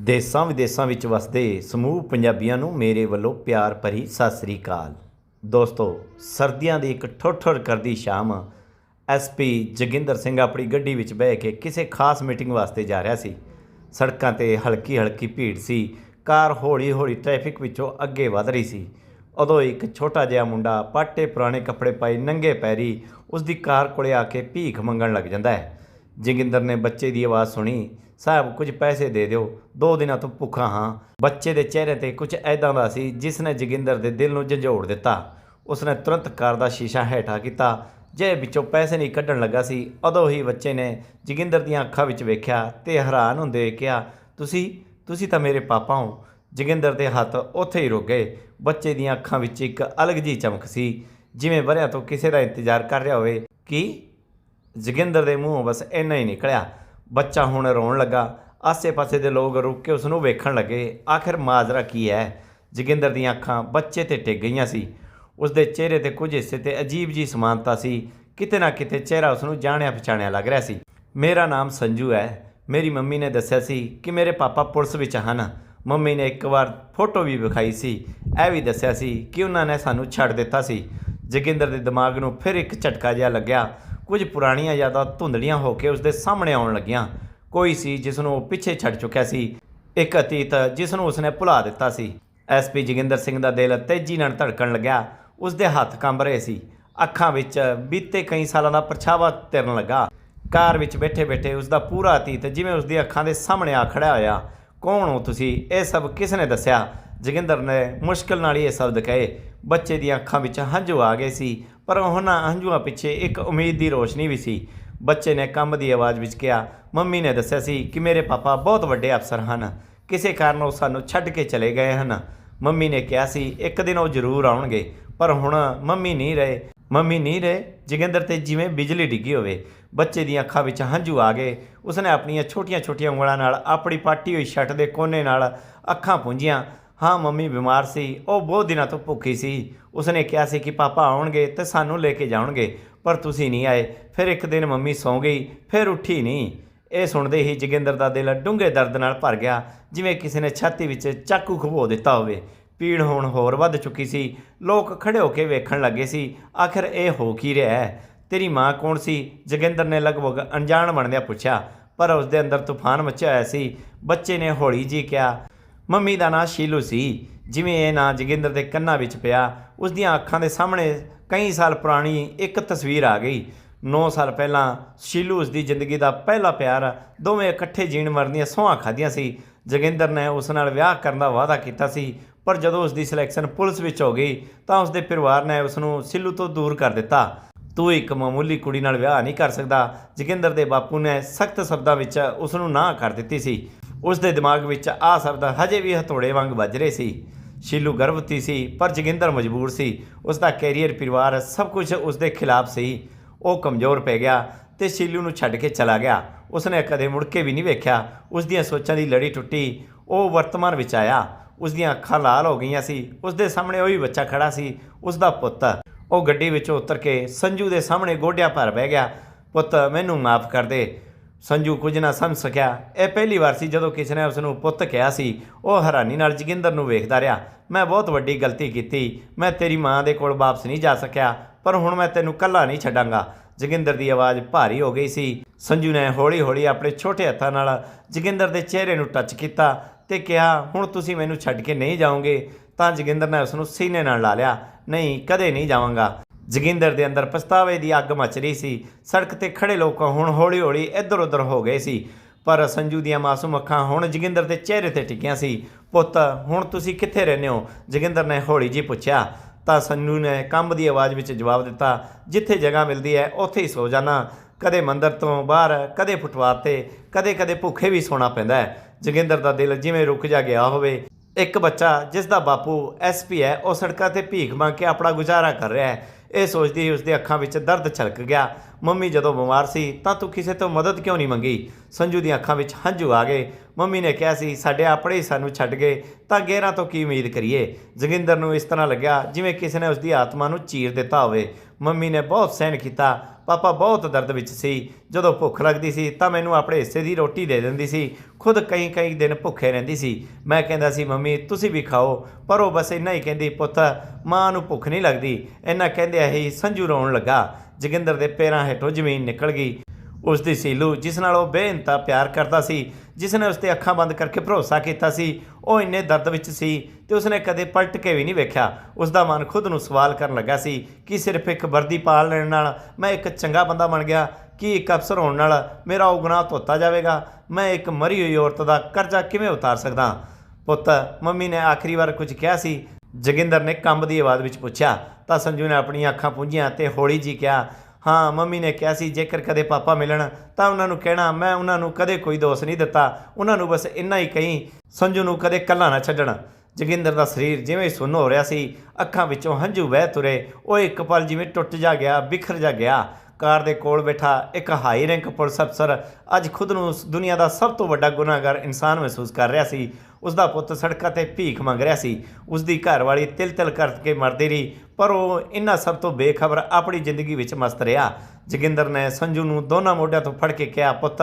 ਦੇਸਾਂ ਵਿਦੇਸਾਂ ਵਿੱਚ ਵਸਦੇ ਸਮੂਹ ਪੰਜਾਬੀਆਂ ਨੂੰ ਮੇਰੇ ਵੱਲੋਂ ਪਿਆਰ ਭਰੀ ਸਤਿ ਸ੍ਰੀ ਅਕਾਲ। ਦੋਸਤੋ, ਸਰਦੀਆਂ ਦੀ ਇੱਕ ਠੋਠਰ ਕਰਦੀ ਸ਼ਾਮ ਐਸਪੀ ਜੋਗਿੰਦਰ ਸਿੰਘ ਆਪਣੀ ਗੱਡੀ ਵਿੱਚ ਬਹਿ ਕੇ ਕਿਸੇ ਖਾਸ ਮੀਟਿੰਗ ਵਾਸਤੇ ਜਾ ਰਿਹਾ ਸੀ। ਸੜਕਾਂ ਤੇ ਹਲਕੀ ਹਲਕੀ ਭੀੜ ਸੀ। ਕਾਰ ਹੌਲੀ ਹੌਲੀ ਟ੍ਰੈਫਿਕ ਵਿੱਚੋਂ ਅੱਗੇ ਵਧ ਰਹੀ ਸੀ। ਉਦੋਂ ਇੱਕ ਛੋਟਾ ਜਿਹਾ ਮੁੰਡਾ ਪਾਟੇ ਪੁਰਾਣੇ ਕੱਪੜੇ ਪਾਈ ਨੰਗੇ ਪੈਰੀ ਉਸ ਦੀ ਕਾਰ ਕੋਲੇ ਆ ਕੇ ਭੀਖ ਮੰਗਣ ਲੱਗ ਜਾਂਦਾ ਹੈ। ਜੋਗਿੰਦਰ ਨੇ ਬੱਚੇ ਦੀ ਆਵਾਜ਼ ਸੁਣੀ। ਸਾਹਿਬ, ਕੁਝ ਪੈਸੇ ਦੇ ਦਿਓ। ਦੋ ਦਿਨਾਂ ਤੋਂ ਭੁੱਖਾ ਹਾਂ। ਬੱਚੇ ਦੇ ਚਿਹਰੇ ਤੇ ਕੁਝ ਐਦਾਂ ਦਾ ਸੀ ਜਿਸ ਨੇ ਜੋਗਿੰਦਰ ਦੇ ਦਿਲ ਨੂੰ ਝੰਜੋੜ ਦਿੱਤਾ। ਉਸਨੇ ਤੁਰੰਤ ਕਾਰ ਦਾ ਸ਼ੀਸ਼ਾ ਹੇਠਾਂ ਕੀਤਾ। ਜੇ ਵਿੱਚੋਂ ਪੈਸੇ ਨਹੀਂ ਕੱਢਣ ਲੱਗਾ ਸੀ। ਉਦੋਂ ਹੀ ਬੱਚੇ ਨੇ ਜੋਗਿੰਦਰ ਦੀਆਂ ਅੱਖਾਂ ਵਿੱਚ ਵੇਖਿਆ ਤੇ ਹੈਰਾਨ ਹੁੰਦੇ ਕਿਹਾ, ਤੁਸੀਂ ਤੁਸੀਂ ਤਾਂ ਮੇਰੇ ਪਾਪਾ ਹੋ। ਜੋਗਿੰਦਰ ਦੇ ਹੱਥ ਉੱਥੇ ਹੀ ਰੁਕ ਗਏ। ਬੱਚੇ ਦੀਆਂ ਅੱਖਾਂ ਵਿੱਚ ਇੱਕ ਅਲੱਗ ਜੀ ਚਮਕ ਸੀ। ਜਿਵੇਂ ਵਰਿਆਂ ਤੋਂ ਕਿਸੇ ਦਾ ਇੰਤਜ਼ਾਰ ਕਰ ਰਿਹਾ ਹੋਵੇ। ਕਿ? ਜੋਗਿੰਦਰ ਦੇ ਮੂੰਹੋਂ ਬਸ ਇੰਨਾ ਹੀ ਨਿਕਲਿਆ। ਬੱਚਾ ਹੁਣ ਰੋਣ ਲੱਗਾ। ਆਸੇ-ਪਾਸੇ ਦੇ ਲੋਕ ਰੁਕ ਕੇ ਉਸ ਨੂੰ ਵੇਖਣ ਲੱਗੇ, ਆਖਿਰ ਮਾਜਰਾ ਕੀ ਹੈ? ਜੋਗਿੰਦਰ ਦੀਆਂ ਅੱਖਾਂ ਬੱਚੇ ਤੇ ਟਿਕ ਗਈਆਂ ਸੀ। ਉਸ ਦੇ ਚਿਹਰੇ ਤੇ ਕੁਝ ਹਿੱਸੇ ਤੇ ਅਜੀਬ ਜੀ ਸਮਾਨਤਾ ਸੀ। ਕਿਤੇ ਨਾ ਕਿਤੇ ਚਿਹਰਾ ਉਸ ਨੂੰ ਜਾਣਿਆ ਪਛਾਣਿਆ ਲੱਗ ਰਿਹਾ ਸੀ। ਮੇਰਾ ਨਾਮ ਸੰਜੂ ਹੈ। ਮੇਰੀ ਮੰਮੀ ਨੇ ਦੱਸਿਆ ਸੀ ਕਿ ਮੇਰੇ ਪਾਪਾ ਪੁਲਿਸ ਵਿੱਚ ਹਨ। ਮੰਮੀ ਨੇ ਇੱਕ ਵਾਰ ਫੋਟੋ ਵੀ ਵਿਖਾਈ ਸੀ। ਇਹ ਵੀ ਦੱਸਿਆ ਸੀ ਕਿ ਉਹਨਾਂ ਨੇ ਸਾਨੂੰ ਛੱਡ ਦਿੱਤਾ ਸੀ। ਜੋਗਿੰਦਰ ਦੇ ਦਿਮਾਗ ਨੂੰ ਫਿਰ ਇੱਕ ਝਟਕਾ ਜਿਹਾ ਲੱਗਿਆ। ਕੁਝ ਪੁਰਾਣੀਆਂ ਯਾਦਾਂ ਧੁੰਦਲੀਆਂ ਹੋ ਕੇ ਉਸ ਦੇ ਸਾਹਮਣੇ ਆਉਣ ਲੱਗੀਆਂ। ਕੋਈ ਸੀ ਜਿਸ ਨੂੰ ਉਹ ਪਿੱਛੇ ਛੱਡ ਚੁੱਕਿਆ ਸੀ। ਇੱਕ ਅਤੀਤ ਜਿਸ ਨੂੰ ਉਸਨੇ ਭੁਲਾ ਦਿੱਤਾ ਸੀ। ਐਸਪੀ ਜੋਗਿੰਦਰ ਸਿੰਘ ਦਾ ਦਿਲ ਤੇਜ਼ੀ ਨਾਲ ਧੜਕਣ ਲੱਗਿਆ। ਉਸ ਦੇ ਹੱਥ ਕੰਬ ਰਹੇ ਸੀ। ਅੱਖਾਂ ਵਿੱਚ ਬੀਤੇ ਕਈ ਸਾਲਾਂ ਦਾ ਪਰਛਾਵਾ ਤਿਰਨ ਲੱਗਾ। ਕਾਰ ਵਿੱਚ ਬੈਠੇ-ਬੈਠੇ ਉਸ ਦਾ ਪੂਰਾ ਅਤੀਤ ਜਿਵੇਂ ਉਸ ਦੀ ਅੱਖਾਂ ਦੇ ਸਾਹਮਣੇ ਆ ਖੜਾ ਹੋਇਆ। ਕੌਣ ਹੋ ਤੁਸੀਂ? ਇਹ ਸਭ ਕਿਸ ਨੇ ਦੱਸਿਆ? ਜੋਗਿੰਦਰ ਨੇ ਮੁਸ਼ਕਲ ਨਾਲ ਹੀ ਇਹ ਸ਼ਬਦ ਕਹੇ। ਬੱਚੇ ਦੀਆਂ ਅੱਖਾਂ ਵਿੱਚ ਹੰਝੂ ਆ ਗਏ ਸੀ। ਪਰ ਉਹਨਾਂ ਹੰਝੂਆਂ ਪਿੱਛੇ ਇੱਕ ਉਮੀਦ ਦੀ ਰੋਸ਼ਨੀ ਵੀ ਸੀ। ਬੱਚੇ ਨੇ ਕੰਬ ਦੀ ਆਵਾਜ਼ ਵਿੱਚ ਕਿਹਾ, ਮੰਮੀ ਨੇ ਦੱਸਿਆ ਸੀ ਕਿ ਮੇਰੇ ਪਾਪਾ ਬਹੁਤ ਵੱਡੇ ਅਫਸਰ ਹਨ। ਕਿਸੇ ਕਾਰਨ ਉਹ ਸਾਨੂੰ ਛੱਡ ਕੇ ਚਲੇ ਗਏ ਹਨ। ਮੰਮੀ ਨੇ ਕਿਹਾ ਸੀ, ਇੱਕ ਦਿਨ ਉਹ ਜ਼ਰੂਰ ਆਉਣਗੇ, ਪਰ ਹੁਣ ਮੰਮੀ ਨਹੀਂ ਰਹੇ। ਮੰਮੀ ਨਹੀਂ ਰਹੇ? ਜੋਗਿੰਦਰ ਤੇ ਜਿਵੇਂ ਬਿਜਲੀ ਡਿੱਗੀ ਹੋਵੇ, ਬੱਚੇ ਦੀਆਂ ਅੱਖਾਂ ਵਿੱਚ ਹੰਝੂ ਆ ਗਏ। ਉਸਨੇ ਆਪਣੀਆਂ ਛੋਟੀਆਂ-ਛੋਟੀਆਂ ਉਂਗਲਾਂ ਨਾਲ ਆਪਣੀ ਪਾਟੀ ਹੋਈ ਸ਼ਰਟ ਦੇ ਕੋਨੇ ਨਾਲ ਅੱਖਾਂ ਪੂੰਝੀਆਂ। ਹਾਂ, ਮੰਮੀ ਬਿਮਾਰ ਸੀ। ਉਹ ਬਹੁਤ ਦਿਨਾਂ ਤੋਂ ਭੁੱਖੀ ਸੀ। ਉਸਨੇ ਕਿਹਾ ਸੀ ਕਿ ਪਾਪਾ ਆਉਣਗੇ ਤੇ ਸਾਨੂੰ ਲੈ ਕੇ ਜਾਣਗੇ, ਪਰ ਤੁਸੀਂ ਨਹੀਂ ਆਏ। ਫਿਰ ਇੱਕ ਦਿਨ ਮੰਮੀ ਸੌਂ ਗਈ, ਫਿਰ ਉੱਠੀ ਨਹੀਂ। ਇਹ ਸੁਣਦੇ ਹੀ ਜੋਗਿੰਦਰ ਦਾ ਦਿਲ ਡੂੰਘੇ ਦਰਦ ਨਾਲ ਭਰ ਗਿਆ, ਜਿਵੇਂ ਕਿਸੇ ਨੇ ਛਾਤੀ ਵਿੱਚ ਚਾਕੂ ਖਬੋ ਦਿੱਤਾ ਹੋਵੇ। ਪੀੜ ਹੁਣ ਹੋਰ ਵੱਧ ਚੁੱਕੀ ਸੀ। ਲੋਕ ਖੜੇ ਹੋ ਕੇ ਵੇਖਣ ਲੱਗੇ ਸੀ, ਆਖਿਰ ਇਹ ਹੋ ਕੀ ਰਿਹਾ ਹੈ? ਤੇਰੀ ਮਾਂ ਕੌਣ ਸੀ? ਜੋਗਿੰਦਰ ਨੇ ਲਗਭਗ ਅਣਜਾਣ ਬਣਦਿਆਂ ਪੁੱਛਿਆ, ਪਰ ਉਸ ਦੇ ਅੰਦਰ ਤੂਫਾਨ ਮਚਿਆ ਹੋਇਆ ਸੀ। ਬੱਚੇ ਨੇ ਹੌਲੀ ਜੀ ਕਿਹਾ ਮੰਮੀ ਦਾ ਨਾਂ ਸ਼ੀਲੂ ਸੀ। ਜਿਵੇਂ ਇਹ ਨਾਂ ਜੋਗਿੰਦਰ ਦੇ ਕੰਨਾਂ ਵਿੱਚ ਪਿਆ, ਉਸ ਦੀਆਂ ਅੱਖਾਂ ਦੇ ਸਾਹਮਣੇ ਕਈ ਸਾਲ ਪੁਰਾਣੀ ਇੱਕ ਤਸਵੀਰ ਆ ਗਈ। 9 ਸਾਲ ਪਹਿਲਾਂ ਸ਼ੀਲੂ ਉਸ ਦੀ ਜ਼ਿੰਦਗੀ ਦਾ ਪਹਿਲਾ ਪਿਆਰ ਦੋਵੇਂ ਇਕੱਠੇ ਜੀਣ ਮਰਨ ਦੀਆਂ ਸਹੁੰ ਖਾਧੀਆਂ ਸੀ। ਜੋਗਿੰਦਰ ਨੇ ਉਸ ਨਾਲ ਵਿਆਹ ਕਰਨ ਦਾ ਵਾਅਦਾ ਕੀਤਾ ਸੀ, ਪਰ ਜਦੋਂ ਉਸ ਦੀ ਸਿਲੈਕਸ਼ਨ ਪੁਲਿਸ ਵਿੱਚ ਹੋ ਗਈ, ਤਾਂ ਉਸ ਦੇ ਪਰਿਵਾਰ ਨੇ ਉਸ ਨੂੰ ਸਿੱਲੂ ਤੋਂ ਦੂਰ ਕਰ ਦਿੱਤਾ। ਤੂੰ ਇੱਕ ਮਾਮੂਲੀ ਕੁੜੀ ਨਾਲ ਵਿਆਹ ਨਹੀਂ ਕਰ ਸਕਦਾ। ਜੋਗਿੰਦਰ ਦੇ ਬਾਪੂ ਨੇ ਸਖਤ ਸ਼ਬਦਾਂ ਵਿੱਚ ਉਸ ਨੂੰ ਨਾ ਕਰ ਦਿੱਤੀ ਸੀ। ਉਸ ਦੇ ਦਿਮਾਗ ਵਿੱਚ ਆਹ ਸ਼ਬਦ ਹਜੇ ਵੀ ਹਥੌੜੇ ਵਾਂਗ ਵੱਜ ਰਹੇ ਸੀ। ਸ਼ੀਲੂ ਗਰਭਵਤੀ ਸੀ, ਪਰ ਜੋਗਿੰਦਰ ਮਜਬੂਰ ਸੀ। ਉਸ ਦਾ ਕੈਰੀਅਰ ਪਰਿਵਾਰ ਸਭ ਕੁਝ ਉਸ ਦੇ ਖਿਲਾਫ ਸੀ। ਉਹ ਕਮਜ਼ੋਰ ਪੈ ਗਿਆ ਤੇ ਸ਼ੀਲੂ ਨੂੰ ਛੱਡ ਕੇ ਚਲਾ ਗਿਆ। ਉਸਨੇ ਕਦੇ ਮੁੜ ਕੇ ਵੀ ਨਹੀਂ ਵੇਖਿਆ। ਉਸ ਦੀਆਂ ਸੋਚਾਂ ਦੀ ਲੜੀ ਟੁੱਟੀ। ਉਹ ਵਰਤਮਾਨ ਵਿੱਚ ਆਇਆ। ਉਸ ਦੀਆਂ ਅੱਖਾਂ ਲਾਲ ਹੋ ਗਈਆਂ ਸੀ। ਉਸ ਦੇ ਸਾਹਮਣੇ ਉਹੀ ਬੱਚਾ ਖੜਾ ਸੀ ਉਸ ਦਾ ਪੁੱਤ। ਉਹ ਗੱਡੀ ਵਿੱਚੋਂ ਉਤਰ ਕੇ ਸੰਜੂ ਦੇ ਸਾਹਮਣੇ ਗੋਡਿਆਂ ਭਰ ਬਹਿ ਗਿਆ। ਪੁੱਤ, ਮੈਨੂੰ ਮਾਫ ਕਰ ਦੇ। ਸੰਜੂ ਕੁਝ ਨਾ ਸਮਝ ਸਕਿਆ। ਇਹ ਪਹਿਲੀ ਵਾਰ ਸੀ ਜਦੋਂ ਕਿਸੇ ਨੇ ਉਸ ਨੂੰ ਪੁੱਤ ਕਿਹਾ ਸੀ। ਉਹ ਹੈਰਾਨੀ ਨਾਲ ਜੋਗਿੰਦਰ ਨੂੰ ਵੇਖਦਾ ਰਿਹਾ। ਮੈਂ ਬਹੁਤ ਵੱਡੀ ਗਲਤੀ ਕੀਤੀ। ਮੈਂ ਤੇਰੀ ਮਾਂ ਦੇ ਕੋਲ ਵਾਪਸ ਨਹੀਂ ਜਾ ਸਕਿਆ। ਪਰ ਹੁਣ ਮੈਂ ਤੈਨੂੰ ਕੱਲਾ ਨਹੀਂ ਛੱਡਾਂਗਾ। ਜੋਗਿੰਦਰ ਦੀ ਆਵਾਜ਼ ਭਾਰੀ ਹੋ ਗਈ ਸੀ। ਸੰਜੂ ਨੇ ਹੌਲੀ-ਹੌਲੀ ਆਪਣੇ ਛੋਟੇ ਹੱਥਾਂ ਨਾਲ ਜੋਗਿੰਦਰ ਦੇ ਚਿਹਰੇ ਨੂੰ ਟੱਚ ਕੀਤਾ ਤੇ ਕਿਹਾ, ਹੁਣ ਤੁਸੀਂ ਮੈਨੂੰ ਛੱਡ ਕੇ ਨਹੀਂ ਜਾਓਗੇ? ਤਾਂ ਜੋਗਿੰਦਰ ਨੇ ਉਸ ਨੂੰ ਸੀਨੇ ਨਾਲ ਲਾ ਲਿਆ। ਨਹੀਂ, ਕਦੇ ਨਹੀਂ ਜਾਵਾਂਗਾ। ਜੋਗਿੰਦਰ ਦੇ ਅੰਦਰ ਪਛਤਾਵੇ ਦੀ ਅੱਗ ਮਚ ਰਹੀ ਸੀ। ਸੜਕ ਤੇ ਖੜੇ ਲੋਕ ਹੁਣ ਹੌਲੀ-ਹੌਲੀ ਇੱਧਰ-ਉੱਧਰ ਹੋ ਗਏ ਸੀ। ਪਰ ਸੰਜੂ ਦੀਆਂ ਮਾਸੂਮ ਅੱਖਾਂ ਹੁਣ ਜੋਗਿੰਦਰ ਦੇ ਚਿਹਰੇ ਤੇ ਟਿਕੀਆਂ ਸੀ। ਪੁੱਤ, ਹੁਣ ਤੁਸੀਂ ਕਿੱਥੇ ਰਹਿੰਦੇ ਹੋ? ਜੋਗਿੰਦਰ ਨੇ ਹੌਲੀ ਜੀ ਪੁੱਛਿਆ। ਤਾਂ ਸੰਜੂ ਨੇ ਕੰਬ ਦੀ ਆਵਾਜ਼ ਵਿੱਚ ਜਵਾਬ ਦਿੱਤਾ, ਜਿੱਥੇ ਜਗ੍ਹਾ ਮਿਲਦੀ ਹੈ, ਉੱਥੇ ਹੀ ਸੋ ਜਾਣਾ ਕਦੇ ਮੰਦਰ ਤੋਂ ਬਾਹਰ, ਕਦੇ ਫੁੱਟਵਾਰ ਤੇ, ਕਦੇ-ਕਦੇ ਭੁੱਖੇ ਵੀ ਸੌਣਾ ਪੈਂਦਾ ਹੈ। ਜੋਗਿੰਦਰ ਦਾ ਦਿਲ ਜਿਵੇਂ ਰੁਕ ਜਾ ਗਿਆ ਹੋਵੇ। ਇੱਕ ਬੱਚਾ ਜਿਸ ਦਾ ਬਾਪੂ ਐਸਪੀ ਹੈ, ਉਹ ਸੜਕਾਂ ਤੇ ਭੀਖ ਮੰਗ ਕੇ ਆਪਣਾ ਗੁਜ਼ਾਰਾ ਕਰ ਰਿਹਾ ਹੈ। ਇਹ ਸੋਚਦੀ ਹੀ ਉਸਦੇ ਅੱਖਾਂ ਵਿੱਚ ਦਰਦ ਛਲਕ ਗਿਆ। ਮੰਮੀ ਜਦੋਂ ਬਿਮਾਰ ਸੀ ਤਾਂ ਤੂੰ ਕਿਸੇ ਤੋਂ ਮਦਦ ਕਿਉਂ ਨਹੀਂ ਮੰਗੀ? ਸੰਜੂ ਦੀਆਂ ਅੱਖਾਂ ਵਿੱਚ ਹੰਝੂ ਆ ਗਏ। ਮੰਮੀ ਨੇ ਕਿਹਾ ਸੀ, ਸਾਡੇ ਆਪਣੇ ਹੀ ਸਾਨੂੰ ਛੱਡ ਗਏ, ਤਾਂ ਗੈਰਾਂ ਤੋਂ ਕੀ ਉਮੀਦ ਕਰੀਏ? ਜੋਗਿੰਦਰ ਨੂੰ ਇਸ ਤਰ੍ਹਾਂ ਲੱਗਿਆ ਜਿਵੇਂ ਕਿਸੇ ਨੇ ਉਸ ਦੀ ਆਤਮਾ ਨੂੰ ਚੀਰ ਦਿੱਤਾ ਹੋਵੇ। ਮੰਮੀ ਨੇ ਬਹੁਤ ਸਹਿਣ ਕੀਤਾ। ਪਾਪਾ ਬਹੁਤ ਦਰਦ ਵਿੱਚ ਸੀ। ਜਦੋਂ ਭੁੱਖ ਲੱਗਦੀ ਸੀ ਤਾਂ ਮੈਨੂੰ ਆਪਣੇ ਹਿੱਸੇ ਦੀ ਰੋਟੀ ਦੇ ਦਿੰਦੀ ਸੀ। ਖੁਦ ਕਈ ਕਈ ਦਿਨ ਭੁੱਖੇ ਰਹਿੰਦੀ ਸੀ। ਮੈਂ ਕਹਿੰਦਾ ਸੀ, ਮੰਮੀ, ਤੁਸੀਂ ਵੀ ਖਾਓ। ਪਰ ਉਹ ਬਸ ਇੰਨਾ ਹੀ ਕਹਿੰਦੀ, ਪੁੱਤ, ਮਾਂ ਨੂੰ ਭੁੱਖ ਨਹੀਂ ਲੱਗਦੀ। ਇੰਨਾ ਕਹਿੰਦੇ ਹੀ ਸੰਜੂ ਰੋਣ ਲੱਗਾ। ਜੋਗਿੰਦਰ ਦੇ ਪੈਰਾਂ ਹੇਠੋਂ ਜ਼ਮੀਨ ਨਿਕਲ ਗਈ। ਉਸ ਦੀ ਸੀਲੂ ਜਿਸ ਨਾਲ ਉਹ ਬੇਇੰਤਾ ਪਿਆਰ ਕਰਦਾ ਸੀ, ਜਿਸ ਨੇ ਉਸ ਤੇ ਅੱਖਾਂ ਬੰਦ ਕਰਕੇ ਭਰੋਸਾ ਕੀਤਾ ਸੀ, ਉਹ ਇੰਨੇ ਦਰਦ ਵਿੱਚ ਸੀ ਤੇ ਉਸਨੇ ਕਦੇ ਪਲਟ ਕੇ ਵੀ ਨਹੀਂ ਵੇਖਿਆ। ਉਸ ਦਾ ਮਨ ਖੁਦ ਨੂੰ ਸਵਾਲ ਕਰਨ ਲੱਗਾ ਸੀ ਕਿ ਸਿਰਫ ਇੱਕ ਵਰਦੀ ਪਾਲ ਲੈਣ ਨਾਲ ਮੈਂ ਇੱਕ ਚੰਗਾ ਬੰਦਾ ਬਣ ਗਿਆ, ਕਿ ਇੱਕ ਅਫਸਰ ਹੋਣ ਨਾਲ ਮੇਰਾ ਉਹ ਗੁਨਾਹ ਧੋਤਾ ਜਾਵੇਗਾ? ਮੈਂ ਇੱਕ ਮਰੀ ਹੋਈ ਔਰਤ ਦਾ ਕਰਜ਼ਾ ਕਿਵੇਂ ਉਤਾਰ ਸਕਦਾ? ਪੁੱਤ, ਮੰਮੀ ਨੇ ਆਖਰੀ ਵਾਰ ਕੁਝ ਕਿਹਾ ਸੀ। ਜੋਗਿੰਦਰ ਨੇ ਕੰਬ ਦੀ ਆਵਾਜ਼ ਵਿੱਚ ਪੁੱਛਿਆ ਤਾਂ ਸੰਜੂ ਨੇ ਆਪਣੀਆਂ ਅੱਖਾਂ ਪੂੰਝੀਆਂ ਤੇ ਹੌਲੀ ਜੀ ਕਿਹਾ, ਹਾਂ, ਮੰਮੀ ਨੇ ਕਿਹਾ ਸੀ, ਜੇਕਰ ਕਦੇ ਪਾਪਾ ਮਿਲਣ, ਤਾਂ ਉਹਨਾਂ ਨੂੰ ਕਹਿਣਾ, ਮੈਂ ਉਹਨਾਂ ਨੂੰ ਕਦੇ ਕੋਈ ਦੋਸ਼ ਨਹੀਂ ਦਿੱਤਾ, ਉਹਨਾਂ ਨੂੰ ਬਸ ਇੰਨਾ ਹੀ ਕਹੀਂ, ਸੰਜੂ ਨੂੰ ਕਦੇ ਕੱਲਾ ਨਾ ਛੱਡਣ। ਜੋਗਿੰਦਰ ਦਾ ਸਰੀਰ ਜਿਵੇਂ ਸੁੰਨ ਹੋ ਰਿਹਾ ਸੀ, ਅੱਖਾਂ ਵਿੱਚੋਂ ਹੰਝੂ ਵਹਿ ਤੁਰੇ, ਉਹ ਇੱਕ ਪਲ ਜਿਵੇਂ ਟੁੱਟ ਜਾ ਗਿਆ, ਬਿਖਰ ਜਾ ਗਿਆ। ਕਾਰ ਦੇ ਕੋਲ ਬੈਠਾ ਇੱਕ ਹਾਈ ਰੈਂਕ ਪੁਲਿਸ ਅਫਸਰ ਅੱਜ ਖੁਦ ਨੂੰ ਦੁਨੀਆ ਦਾ ਸਭ ਤੋਂ ਵੱਡਾ ਗੁਨਾਹਗਰ ਇਨਸਾਨ ਮਹਿਸੂਸ ਕਰ ਰਿਹਾ ਸੀ। ਉਸ ਦਾ ਪੁੱਤ ਸੜਕਾਂ ਤੇ ਭੀਖ ਮੰਗ ਰਿਹਾ ਸੀ। ਉਸ ਦੀ ਘਰਵਾਲੀ ਤਿਲ-ਤਿਲ ਕਰਕੇ ਮਰਦੀ ਰਹੀ, ਪਰ ਉਹ ਇਹਨਾਂ ਸਭ ਤੋਂ ਬੇਖਬਰ ਆਪਣੀ ਜ਼ਿੰਦਗੀ ਵਿੱਚ ਮਸਤ ਰਿਹਾ। ਜੋਗਿੰਦਰ ਨੇ ਸੰਜੂ ਨੂੰ ਦੋਨਾਂ ਮੋਢਿਆਂ ਤੋਂ ਫੜ ਕੇ ਕਿਹਾ, ਪੁੱਤ,